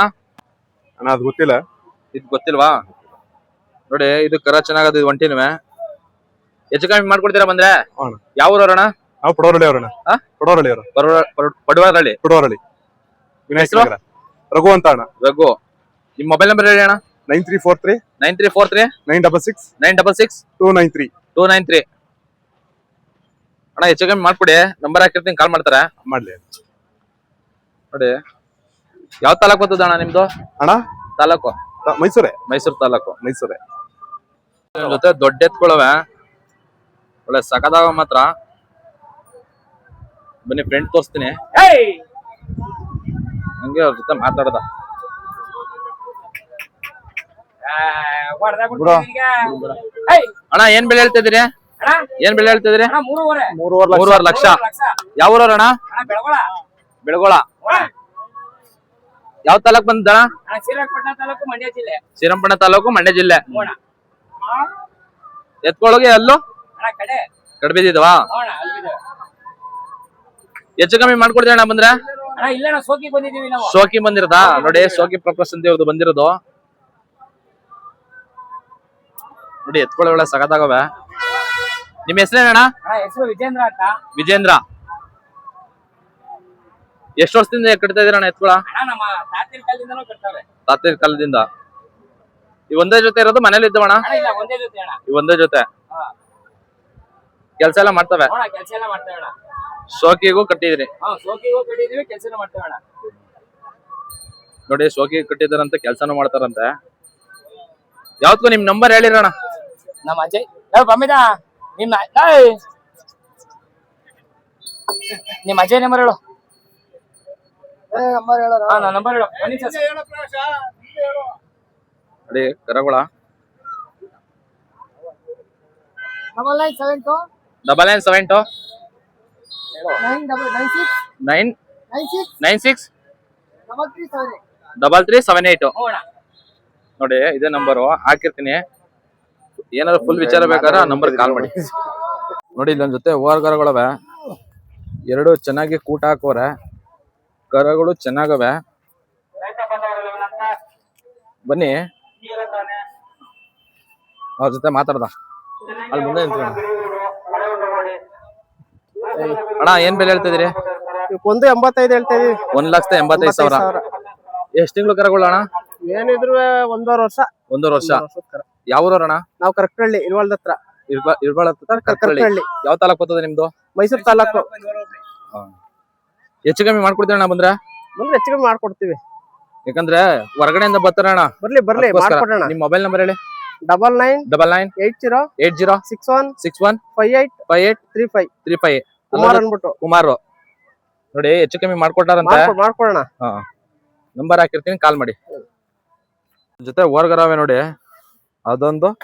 Speaker 7: ಅಣ್ಣ ಅದು ಗೊತ್ತಿಲ್ಲ.
Speaker 1: ಇದು ಗೊತ್ತಿಲ್ವಾ? ನೋಡಿ ಇದು ಕರ ಚೆನ್ನಾಗದ ಇದು ಒಂಟಿನುವೆ ಹೆಚ್ಚು ಕಮ್ಮಿ ಮಾಡ್ಕೊಡ್ತೀರಾ ಬಂದ್ರೆ?
Speaker 7: ಅಣ್ಣ.
Speaker 1: ಯಾವ ಊರವ್ರಣ್ಣ
Speaker 7: ನಾವು ಪಡೋರಳ್ಳಿ ಅವ್ರಣ್ಣ.
Speaker 1: ಆ?
Speaker 7: ಪಡೋರಳ್ಳಿ ಅವರು.
Speaker 1: ಪಡುವಾರಳ್ಳಿ
Speaker 7: ಪಡೋರಳ್ಳಿ ವಿನಾಯಕ
Speaker 1: ಹೆಸ್ರು?
Speaker 7: ನಗರ ರಘು ಅಂತ ಅಣ್ಣ.
Speaker 1: ರಘು. ನಿಮ್ ಮೊಬೈಲ್ ನಂಬರ್ ಹೇಳಿ ಅಣ್ಣ.
Speaker 7: Nine three four three.
Speaker 1: Nine three four three.
Speaker 7: Nine double six.
Speaker 1: Nine double six.
Speaker 7: Two nine three.
Speaker 1: Two nine three. ಅಣ್ಣ ಹೆಚ್ಚು ಕಮ್ಮಿ ಮಾಡ್ಕೊಡಿ. ನಂಬರ್ ಹಾಕಿರ್ತೀನಿ ಕಾಲ್ ಮಾಡ್ತಾರೆ.
Speaker 7: ಮಾಡ್ಲಿ.
Speaker 1: ನೋಡಿ ಯಾವ ತಾಲೂಕು ಬರ್ತದ ಅಣ್ಣ ನಿಮ್ದು?
Speaker 7: ಅಣ್ಣ?
Speaker 1: ತಾಲೂಕು.
Speaker 7: ತ- ಮೈಸೂರೇ.
Speaker 1: ಮೈಸೂರು ತಾಲೂಕು.
Speaker 7: ಮೈಸೂರೇ.
Speaker 1: ಜೊತೆ ದೊಡ್ಡ ಎತ್ಕೊಳ್ಳವೆ ಒಳ್ಳೆ ಸಕದಾಗ ಮಾತ್ರ ಬನ್ನಿ ಫ್ರೆಂಡ್ ತೋರಿಸ್ತೀನಿ. ಹಂಗೆ ಅವ್ರ ಜೊತೆ ಮಾತಾಡ್ದ. ಅಣ್ಣ ಏನ್ ಬೆಲೆ ಹೇಳ್ತಿದ್ದೀರಿ ಏನ್ ಬೆಲೆ ಹೇಳ್ತಿದ್ದೀರಿ
Speaker 9: ಮೂರುವರೆ.
Speaker 1: ಮೂರುವರೆ ಲಕ್ಷ. ಯಾವ ಊರವ್ರ ಅಣ್ಣ? ಬೆಳಗೋಳ. ಯಾವ ತಾಲೂಕ್ ಬಂದಣ್ಣ
Speaker 10: ಶ್ರೀರಂಗಪಟ್ಟಣ ತಾಲೂಕು ಮಂಡ್ಯ ಜಿಲ್ಲೆ.
Speaker 1: ಶ್ರೀರಂಗಪಟ್ಟಣ ತಾಲೂಕು ಮಂಡ್ಯ ಜಿಲ್ಲೆ. ಎತ್ಕೊಳಗೆ ಅಲ್ಲೂ?
Speaker 10: ಕಡೆ. ಅಲ್ಲಿದೆ
Speaker 1: ಹೆಚ್ಚು ಕಮ್ಮಿ ಮಾಡ್ಕೊಡ್ತೀವಿ ಅಣ್ಣ ಬಂದ್ರೆ?
Speaker 10: ಸೋಕಿ ಬಂದಿರದ ನಾವು.
Speaker 1: ಶೋಕಿ ಬಂದಿರದಾ? ನೋಡಿ ಶೋಕಿ ಪ್ರಕಾಶ್ ಅಂತ ಇವ್ರದ್ದು ಬಂದಿರೋದು. ನೋಡಿ ಎತ್ಕೊಳ್ಳ ಒಳ್ಳೆ ಸಗದಾಗವೆ. ನಿಮ್ ಹೆಸರೇನಣ್ಣ
Speaker 10: ವಿಜೇಂದ್ರ ಅಂತ.
Speaker 1: ವಿಜೇಂದ್ರ. ಎಷ್ಟು ವರ್ಷದಿಂದ ಕಟ್ತಾ ಇದೀರಣ್ಣ ಎತ್ಕೊಳ
Speaker 10: ಅಣ್ಣ ನಮ್ಮ ತಾತಿನ ಕಾಲದಿಂದನೂ ಕಟ್ತಾವೆ.
Speaker 1: ತಾತ ಕಾಲದಿಂದ. ಈ ಒಂದೇ ಜೊತೆ ಇರೋದು ಮನೇಲಿ ಇದ್ದವಣ
Speaker 10: ಅಣ್ಣ? ಇಲ್ಲ ಒಂದೇ ಜೊತೆ ಅಣ್ಣ.
Speaker 1: ಈ ಒಂದೇ ಜೊತೆ?
Speaker 10: ಹಾ.
Speaker 1: ಕೆಲ್ಸ ಎಲ್ಲ ಮಾಡ್ತವೆ?
Speaker 10: ಕೆಲಸ ಎಲ್ಲ ಮಾಡ್ತೇವೆ
Speaker 1: ಕಟ್ಟಿದ್ರಿ.
Speaker 10: ಸೋಕಿಗೂ ಕಟ್ಟಿದೀವಿ ಕೆಲಸ ಮಾಡ್ತೇವೆ ಅಣ್ಣ.
Speaker 1: ನೋಡಿ ಶೋಕಿ ಕಟ್ಟಿದಾರಂತೆ ಕೆಲ್ಸನೂ ಮಾಡ್ತಾರಂತೆ. ಯಾವತ್ಗೂ ನಿಮ್ ನಂಬರ್ ಹೇಳಿರಣ್ಣ.
Speaker 10: ನಮ್ಮ ಅಜಯ್. ಬಮ್ಮಿದ ನಿಮ್ಮ! ನಿಮ್ಮ ಅಜಯ್ ನಂಬರ್ ಹೇಳು. ನಂಬರ್ ಹೇಳೋ. ನಂಬರ್ ಹೇಳು.
Speaker 1: ನೋಡಿ ಕರಗುಳ
Speaker 11: double nine seven two
Speaker 1: double nine seven two
Speaker 11: nine double nine six
Speaker 1: nine
Speaker 11: nine six
Speaker 1: nine six
Speaker 11: double three seven eight
Speaker 1: double three seven eight ನೋಡಿ ಇದೇ ನಂಬರು ಹಾಕಿರ್ತೀನಿ. ಏನಾದ್ರು ಫುಲ್ ವಿಚಾರ ಬೇಕಾದ್ರೆ ನಂಬರ್ ಕಾಲ್ ಮಾಡಿ. ನೋಡಿ ಇಲ್ಲೊಂದ್ ಜೊತೆ ಓವರ್ ಕರಗಳವೆ. ಎರಡು ಚೆನ್ನಾಗಿ ಕೂಟ ಹಾಕೋರೆ ಕರಗಳು ಚೆನ್ನಾಗವೆ. ಬನ್ನಿ. ಅವ್ರ ಜೊತೆ ಮಾತಾಡ್ದ. ಅಲ್ಲಿ ಮುಂದೆ ನಿಂತ್ಕೊಳ್ಳಿ. ಅಣ್ಣ ಏನ್ ಬೆಲೆ ಹೇಳ್ತಿದ್ದೀರಿ
Speaker 9: ಒಂದು ಎಂಬತ್ತೈದು ಹೇಳ್ತಾ ಇದೀವಿ.
Speaker 1: ಒಂದ್ ಲಕ್ಷದ ಎಂಬತ್ತೈದು ಸಾವಿರ. ಎಷ್ಟ್ ತಿಂಗಳು ಕರಗಳು ಅಣ್ಣ?
Speaker 9: ಏನಿದ್ರು ಒಂದೂವರೆ ವರ್ಷ.
Speaker 1: ಒಂದೂವರೆ ವರ್ಷ. ಯಾವ ಅಣ್ಣ?
Speaker 9: ನಾವು ಕರ್ಕಳ್ಳಿ ಇಲ್ವಾಲ್ದ ಹತ್ರ.
Speaker 1: ಇರ್ಬ ಇರ್ಬಾಳ ಕರ್ಕಳ್ಳಿ. ಯಾವ ತಾಲೂಕ್ ಬರ್ತದೆ ನಿಮ್ದು?
Speaker 9: ಮೈಸೂರು ತಾಲೂಕು.
Speaker 1: ಹೆಚ್ಚು ಕಮ್ಮಿ ಮಾಡ್ಕೊಡ್ತೀವಿ ಅಣ್ಣ ಬಂದ್ರೆ?
Speaker 9: ಬಂದ್ರೆ ಹೆಚ್ಚು ಕಮ್ಮಿ ಮಾಡ್ಕೊಡ್ತೀವಿ.
Speaker 1: ಯಾಕಂದ್ರೆ ಹೊರಗಡೆಯಿಂದ ಬರ್ತಾರ ಅಣ್ಣ.
Speaker 9: ಬರ್ಲಿ ಬರ್ಲಿ
Speaker 1: ನಿಮ್ಮ ಮೊಬೈಲ್ ನಂಬರ್ ಹೇಳಿ.
Speaker 9: Double nine
Speaker 1: double nine
Speaker 9: eight zero
Speaker 1: eight zero
Speaker 9: six one
Speaker 1: six one
Speaker 9: five eight
Speaker 1: five eight
Speaker 9: three five
Speaker 1: three five
Speaker 9: Kumar ಅನ್ಬಿಟ್ಟು
Speaker 1: ಕುಮಾರ್. ನೋಡಿ ಹೆಚ್ಚು ಕಮ್ಮಿ ಮಾಡ್ಕೊಟ್ಟಾರಂತೆ.
Speaker 9: ಮಾಡ್ಕೊ- ಮಾಡ್ಕೊಡೋಣ.
Speaker 1: ನಂಬರ್ ಹಾಕಿರ್ತೀನಿ ಕಾಲ್ ಮಾಡಿ. ಜೊತೆ ಹೊರಗರವೆ ನೋಡಿ. ಅದೊಂದು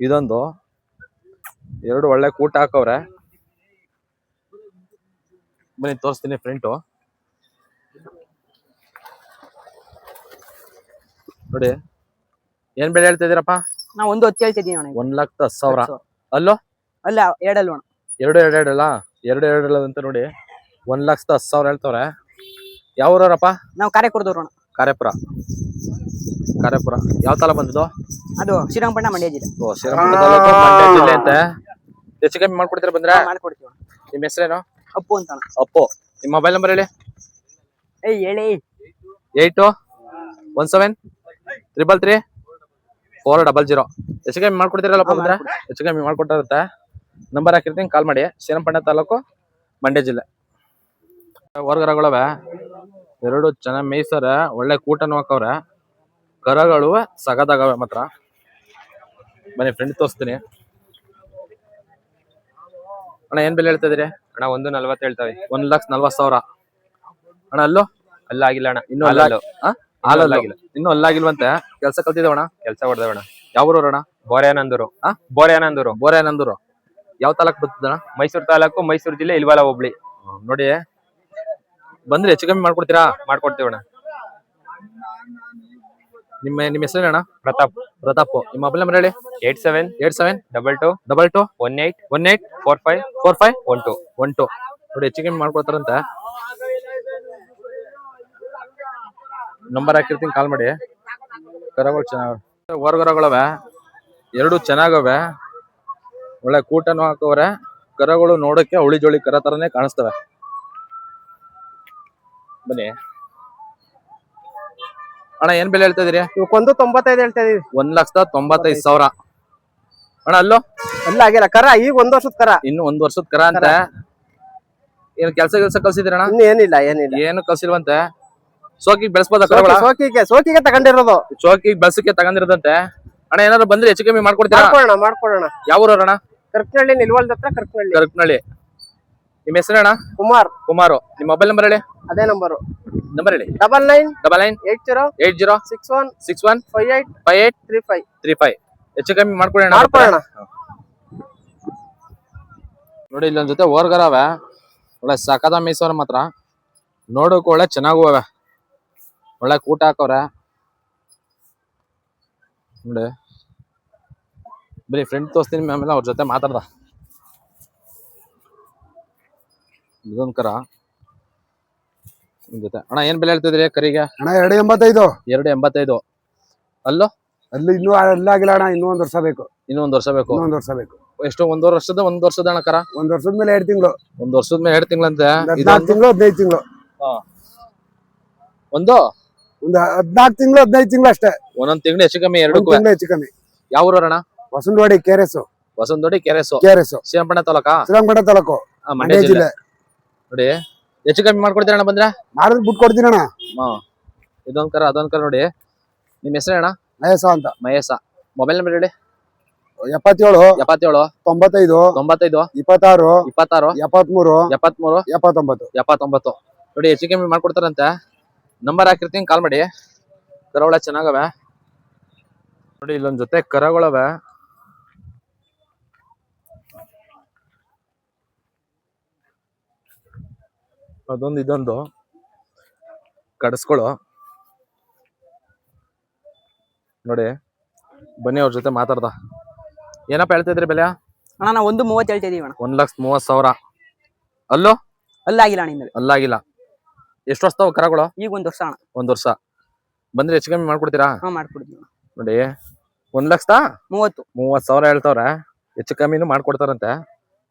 Speaker 1: ಇದೊಂದು. ಎರಡು ಒಳ್ಳೆ ಕೂಟ ಹಾಕವ್ರೆ. ಬನ್ನಿ ತೋರಿಸ್ತೀನಿ ಫ್ರೆಂಟು ನೋಡಿ. ಏನ್ ಬೆಳೆ ಹೇಳ್ತಾ ಇದೀರಪ್ಪ?
Speaker 11: ನಾ ಒಂದು ಹೊತ್ತು ಹೇಳ್ತಿದ್ದೀನಿ ಅಣ್ಣ
Speaker 1: ಒಂದ್ ಲಕ್ಷದ ಹತ್ತು ಸಾವಿರ. ಅಲ್ಲೋ?
Speaker 11: ಅಲ್ಲ ಎರಡಲ್ಲ ಅಣ್ಣ
Speaker 1: ಎರಡು ಎರಡು ಎರಡಲ್ಲ? ಎರಡು ಎರಡು ಎರಡು ಅಂತ ನೋಡಿ. ಒಂದ್ ಲಕ್ಷದ ಹತ್ತು ಸಾವಿರ ಹೇಳ್ತವ್ರೆ. ಯಾವ ಊರವ್ರಪ್ಪ?
Speaker 11: ನಾವು ಕಾರ್ಯಕ್ರದವ್ರು ಅಣ್ಣ
Speaker 1: ಕಾರ್ಯಪುರ ಕಾರ್ಯಪುರ ಯಾವ ತಾಲ ಬಂದಿದ್ದು?
Speaker 11: ಅದು ಶ್ರೀರಂಗಪಟ್ಟಣ ಮಂಡ್ಯ ಜಿಲ್ಲೆ.
Speaker 1: ಓ ಶ್ರೀರಂಗಪಟ್ಟಣ ತಾಲೂಕು ಮಂಡ್ಯ ಜಿಲ್ಲೆ ಅಂತೆ. ಹೆಚ್ಚು ಕಮ್ಮಿ ಮಾಡ್ಕೊಡ್ತೀರಾ ಬಂದ್ರೆ?
Speaker 11: ಮಾಡ್ಕೊಡ್ತೀವಿ ಅಣ್ಣ.
Speaker 1: ನಿಮ್ಮ ಹೆಸರೇನು?
Speaker 11: ಅಪ್ಪು ಅಂತ ಅಣ್ಣ
Speaker 1: ಅಪ್ಪು. ನಿಮ್ಮ ಮೊಬೈಲ್ ನಂಬರ್ ಹೇಳಿ.
Speaker 11: ಏಯ್ ಹೇಳಿ.
Speaker 1: Eight one seven triple three. Four double zero ಹೆಚ್ಚು ಕಮ್ಮಿ ಮಾಡ್ಕೊಡ್ತೀರಲ್ಲಪ್ಪ ಅಂದ್ರೆ ಹೆಚ್ಚು ಕಮ್ಮಿ ಮಾಡ್ಕೊಟ್ಟಿರುತ್ತೆ. ನಂಬರ್ ಹಾಕಿರ್ತೀನಿ ಕಾಲ್ ಮಾಡಿ. ಶ್ರೀರಂಪಣ್ಣ ತಾಲೂಕು ಮಂಡ್ಯ ಜಿಲ್ಲೆ. ಹೊರಗರಗಳವೆ ಎರಡು ಚೆನ್ನಾಗಿ ಮೇಯ್ಸರ ಒಳ್ಳೆ ಕೂಟನು ಹಾಕವ್ರೆ ಕರಗಳು ಸಗದಾಗವೆ ಮಾತ್ರ. ಬನ್ನಿ ಫ್ರೆಂಡ್ ತೋರಿಸ್ತೀನಿ. ಅಣ್ಣ ಏನ್ ಬೆಲೆ ಹೇಳ್ತಾ ಇದೀರಿ
Speaker 12: ಅಣ್ಣ ಒಂದು ನಲ್ವತ್ತು ಹೇಳ್ತಾವೆ
Speaker 1: ಒಂದ್ ಲಕ್ಷ ನಲ್ವತ್ ಸಾವಿರ. ಅಣ್ಣ ಅಲ್ಲೋ?
Speaker 12: ಅಲ್ಲ ಆಗಿಲ್ಲ ಅಣ್ಣ
Speaker 1: ಇನ್ನೂ
Speaker 12: ಅಲ್ಲ
Speaker 1: ಅಲ್ಲ ಅಲ್ಲಾಗಿಲ್ಲ. ಇನ್ನೂ ಅಲ್ಲಾಗಿಲ್ವಂತೆ. ಕೆಲಸ ಕಲ್ತಿದ್ದೇವಣ
Speaker 12: ಕೆಲಸ ಹೊಡೆದವಣ
Speaker 1: ಯಾವ ಊರವ್ರಣ್ಣ
Speaker 12: ಬೋರ್ಯಾನಂದೂರು.
Speaker 1: ಆ?
Speaker 12: ಬೋರ್ಯಾನಂದೂರು.
Speaker 1: ಬೋರ್ಯಾನಂದೂರು. ನಂದೂರು ಯಾವ ತಾಲೂಕ್ ಬರ್ತದಣ್ಣ
Speaker 12: ಮೈಸೂರು ತಾಲೂಕು ಮೈಸೂರು ಜಿಲ್ಲೆ ಇಲ್ವಾಲ ಹೋಬಳಿ.
Speaker 1: ನೋಡಿ. ಬಂದ್ರೆ ಹೆಚ್ಚು ಕಮ್ಮಿ ಮಾಡ್ಕೊಡ್ತೀರಾ?
Speaker 12: ಮಾಡ್ಕೊಡ್ತೀವಣ್ಣ
Speaker 1: ನಿಮ್ಮ ನಿಮ್ಮ ಅಣ್ಣ?
Speaker 12: ಪ್ರತಾಪ್.
Speaker 1: ಪ್ರತಾಪ್. ನಿಮ್ಮ ಮೊಬೈಲ್ ನಂಬರ್ ಹೇಳಿ.
Speaker 12: Eight seven
Speaker 1: eight seven
Speaker 12: double two
Speaker 1: double two
Speaker 12: one eight
Speaker 1: one eight
Speaker 12: four five
Speaker 1: four five
Speaker 12: one two.
Speaker 1: One two. ನೋಡಿ ಹೆಚ್ಚು ಕಮ್ಮಿ ಮಾಡ್ಕೊಡ್ತಾರಂತೆ. ನಂಬರ್ ಹಾಕಿರ್ತೀನಿ ಕಾಲ್ ಮಾಡಿ. ಕರಗಳು ಚೆನ್ನಾಗವೆ. ಹೊರಗರಗಳವೆ ಎರಡು ಚೆನ್ನಾಗವೆ. ಒಳ್ಳೆ ಕೂಟನು ಹಾಕವ್ರೆ. ಕರಗಳು ನೋಡಕ್ಕೆ ಹುಳಿ ಜೋಳಿ ಕರ ತರನೇ ಕಾಣಿಸ್ತವೆ. ಬನ್ನಿ. ಅಣ್ಣ ಏನ್ ಬೆಲೆ ಹೇಳ್ತಾ ಇದೀರಿ?
Speaker 9: ಒಂದು ತೊಂಬತ್ತೈದು ಹೇಳ್ತಾ ಇದೀವಿ.
Speaker 1: ಒಂದ್ ಲಕ್ಷದ ತೊಂಬತ್ತೈದು ಸಾವಿರ. ಅಣ್ಣ ಅಲ್ಲೋ?
Speaker 9: ಅಲ್ಲ ಆಗಿಲ್ಲ. ಕರ ಈಗ ಒಂದ್ ವರ್ಷದ ಕರ.
Speaker 1: ಇನ್ನು ಒಂದ್ ವರ್ಷದ ಕರ ಅಂತ. ಏನ್ ಕೆಲ್ಸ ಕೆಲ್ಸ ಕಲ್ಸಿದ್ರಣ್ಣ
Speaker 9: ಏನಿಲ್ಲ ಏನಿಲ್ಲ.
Speaker 1: ಏನು ಕಲ್ಸಿಲ್ವಂತೆ? ಸೋಕಿಗೆ ಕರಗಳ?
Speaker 9: ಸೋಕಿಗೆ ಸೋಕಿಗೆ ತಗೊಂಡಿರೋದು.
Speaker 1: ಸೋಕಿಗೆ ಬೆಳಸಕ್ಕೆ ತಗೊಂಡಿರದಂತೆ. ಅಣ್ಣ ಏನಾದ್ರು ಬಂದ್ರೆ ಹೆಚ್ಚು ಕಮ್ಮಿ ಮಾಡ್ಕೊಡ್ತೀರಾ?
Speaker 9: ಮಾಡ್ಕೊಡೋಣ ಮಾಡ್ಕೊಡೋಣ
Speaker 1: ಯಾವ ಊರವ್ರಣ್ಣ
Speaker 9: ಕರ್ಕನಹಳ್ಳಿ ನಿಲ್ವಲ್ದ ಹತ್ರ ಕರ್ಕನಹಳ್ಳಿ
Speaker 1: ಕರ್ಕನಹಳ್ಳಿ ನಿಮ್ಮ ಹೆಸರು ಅಣ್ಣ?
Speaker 9: ಕುಮಾರ್.
Speaker 1: ಕುಮಾರ್. ನಿಮ್ಮ ಮೊಬೈಲ್ ನಂಬರ್ ಹೇಳಿ?
Speaker 9: ಅದೇ ನಂಬರ್
Speaker 1: ನಂಬರ್ ಹೇಳಿ.
Speaker 9: Double nine
Speaker 1: double nine
Speaker 9: eight zero
Speaker 1: eight zero
Speaker 9: six one
Speaker 1: six one
Speaker 9: five eight
Speaker 1: five eight
Speaker 9: three five
Speaker 1: three five ಹೆಚ್ಚು ಕಮ್ಮಿ ಮಾಡ್ಕೊಡಿ ಅಣ್ಣ
Speaker 9: ಮಾಡ್ಕೊಳ್ಳೋಣ.
Speaker 1: ನೋಡಿ ಇಲ್ಲೊಂದ್ ಜೊತೆ ಓರ್ಗರ ಅವೆ. ಒಳ್ಳೆ ಸಕದ ಮೀಸೋರ್ ಮಾತ್ರ. ನೋಡೋಕೆ ಒಳ್ಳೆ ಚೆನ್ನಾಗೂ ಅವೆ. ಒಳ್ಳೆ ಕೂಟ ಹಾಕವ್ರೆ ನೋಡಿ. ಬರೀ ಫ್ರೆಂಡ್ ತೋರಿಸ್ತೀನಿ ಆಮೇಲೆ ಅವ್ರ ಜೊತೆ ಮಾತಾಡ್ದ. ಇದೊಂದ್ ಕರ. ಜೊತೆ. ಅಣ್ಣ ಏನ್ ಬೆಲೆ ಹೇಳ್ತಿದ್ರಿ ಕರಿಗೆ?
Speaker 13: ಅಣ್ಣ ಎರಡು ಎಂಬತ್ತೈದು.
Speaker 1: ಎರಡು ಎಂಬತ್ತೈದು. ಅಲ್ಲೋ?
Speaker 13: ಅಲ್ಲಿ ಇನ್ನೂ ಅಲ್ಲಾಗಿಲ್ಲ ಅಣ್ಣ ಇನ್ನೂ ಒಂದ್ ವರ್ಷ ಬೇಕು.
Speaker 1: ಇನ್ನೂ ಒಂದ್ ವರ್ಷ ಬೇಕು.
Speaker 13: ಒಂದ್ ವರ್ಷ ಬೇಕು.
Speaker 1: ಎಷ್ಟು ಒಂದೂವರೆ ವರ್ಷದ ಒಂದ್ ವರ್ಷದ ಅಣ್ಣ ಕರ?
Speaker 13: ಒಂದ್ ವರ್ಷದ ಮೇಲೆ ಎರಡು ತಿಂಗಳು.
Speaker 1: ಒಂದ್ ವರ್ಷದ ಮೇಲೆ ಎರಡು ತಿಂಗಳಂತೆ.
Speaker 13: ಹದಿನಾಲ್ಕು ತಿಂಗಳು ಹದಿನೈದು ತಿಂಗಳು.
Speaker 1: ಒಂದು?
Speaker 13: ಒಂದು ಹದಿನಾಲ್ಕು ತಿಂಗಳು ಹದಿನೈದು ತಿಂಗಳು ಅಷ್ಟೇ.
Speaker 1: ಒಂದೊಂದ್ ತಿಂಗಳು ಹೆಚ್ಚು ಕಮ್ಮಿ ಎರಡು
Speaker 13: ತಿಂಗಳು ಹೆಚ್ಚು ಕಮ್ಮಿ.
Speaker 1: ಯಾವ ಊರಣ್ಣ
Speaker 13: Vasanthavadi K R S
Speaker 1: Vasanthodi ಕೆರೆಸು.
Speaker 13: K R
Speaker 1: ತಾಲೂಕಾ?
Speaker 13: ಶ್ರೀರಂಗಪಟ್ಟಣ ತಾಲೂಕು.
Speaker 1: ಮಂಡ್ಯ ಜಿಲ್ಲೆ. ನೋಡಿ ಹೆಚ್ಚು ಕಮ್ಮಿ ಮಾಡ್ಕೊಡ್ತೀರಣ್ಣ ಬಂದ್ರೆ?
Speaker 13: ಮಾಡಿದ್ರೆ ಬಿಟ್ಟು ಕೊಡ್ತೀನಿ ಅಣ್ಣ.
Speaker 1: ಹಾ. ಇದೊಂದ್ ಕರ ಅದೊಂದ್ ಕರ ನೋಡಿ. ನಿಮ್ ಹೆಸರು ಅಣ್ಣ?
Speaker 13: ಮಹೇಶ ಅಂತ.
Speaker 1: ಮಹೇಶ. ಮೊಬೈಲ್ ನಂಬರ್ ಹೇಳಿ.
Speaker 13: ಎಪ್ಪತ್ತೇಳು.
Speaker 1: ಎಪ್ಪತ್ತೇಳು.
Speaker 13: ತೊಂಬತ್ತೈದು.
Speaker 1: ತೊಂಬತ್ತೈದು.
Speaker 13: ಇಪ್ಪತ್ತಾರು.
Speaker 1: ಇಪ್ಪತ್ತಾರು.
Speaker 13: ಎಪ್ಪತ್ಮೂರು.
Speaker 1: ಎಪ್ಪತ್ಮೂರು.
Speaker 13: ಎಪ್ಪತ್ತೊಂಬತ್ತು.
Speaker 1: ಎಪ್ಪತ್ತೊಂಬತ್ತು. ನೋಡಿ ಹೆಚ್ಚು ಕಮ್ಮಿ ಮಾಡ್ಕೊಡ್ತಾರಂತೆ. ನಂಬರ್ ಹಾಕಿರ್ತೀನಿ ಕಾಲ್ ಮಾಡಿ. ಕರಗಳ ಚೆನ್ನಾಗವೆ. ನೋಡಿ ಇಲ್ಲೊಂದ್ ಜೊತೆ ಕರಗಳವೆ. ಅದೊಂದು ಇದೊಂದು. ಕಡಿಸ್ಕೊಳು. ನೋಡಿ ಬನ್ನಿ ಅವ್ರ ಜೊತೆ ಮಾತಾಡ್ದ. ಏನಪ್ಪ ಹೇಳ್ತಿದ್ರಿ ಬೆಲೆ
Speaker 11: ಅಣ್ಣ ನಾವು ಒಂದು ಮೂವತ್ತು ಹೇಳ್ತಾ ಇದೀವಿ ಅಣ್ಣ.
Speaker 1: ಒಂದ್ ಲಕ್ಷ ಮೂವತ್ ಸಾವಿರ. ಅಲ್ಲೋ?
Speaker 11: ಅಲ್ಲಾಗಿಲ್ಲ ಅಣ್ಣ ಇನ್ನೂ.
Speaker 1: ಅಲ್ಲಾಗಿಲ್ಲ. ಎಷ್ಟು ವರ್ಷ ಕರಗಳು?
Speaker 11: ಈಗ ಒಂದ್ ವರ್ಷ ಅಣ್ಣ.
Speaker 1: ಒಂದ್ ವರ್ಷ. ಬಂದ್ರೆ ಹೆಚ್ಚು ಕಮ್ಮಿ ಮಾಡ್ಕೊಡ್ತೀರಾ?
Speaker 11: ಹಾ ಮಾಡ್ಕೊಡ್ತೀವಿ.
Speaker 1: ನೋಡಿ ಒಂದ್ ಲಕ್ಷ
Speaker 11: ಮೂವತ್ತು.
Speaker 1: ಮೂವತ್ ಸಾವಿರ ಹೇಳ್ತಾವ್ರೆ. ಹೆಚ್ಚು ಕಮ್ಮಿನೂ ಮಾಡ್ಕೊಡ್ತಾರಂತೆ.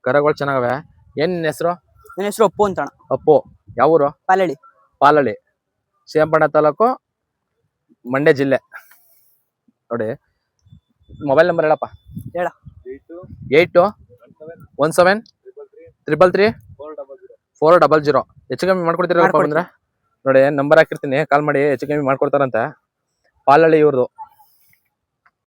Speaker 1: ಕರಗಳು ಚೆನ್ನಾಗವೆ. ಏನ್ ನಿನ್ ಹೆಸರು?
Speaker 11: ನಿನ್ನ ಹೆಸರು ಅಪ್ಪು ಅಂತ ಅಣ್ಣ
Speaker 1: ಅಪ್ಪು. ಯಾವ ಊರು?
Speaker 11: ಪಾಲಳಿ
Speaker 1: ಪಾಲಳ್ಳಿ. ಶ್ರೀರಂಪಣ್ಣ ತಾಲೂಕು ಮಂಡ್ಯ ಜಿಲ್ಲೆ. ನೋಡಿ ಮೊಬೈಲ್ ನಂಬರ್ ಹೇಳಪ್ಪ.
Speaker 11: ಹೇಳ.
Speaker 1: Eight one seven triple three four double zero. ಹೆಚ್ಚು ಕಮ್ಮಿ ಮಾಡ್ಕೊಡ್ತೀರಾ ಬಂದ್ರೆ ನೋಡಿ ನಂಬರ್ ಹಾಕಿರ್ತೀನಿ. ಕಾಲ್ ಮಾಡಿ ಹೆಚ್ಚು ಕಮ್ಮಿ ಮಾಡ್ಕೊಡ್ತಾರಂತೆ. ಪಾಲಳ್ಳಿ ಇವ್ರದ್ದು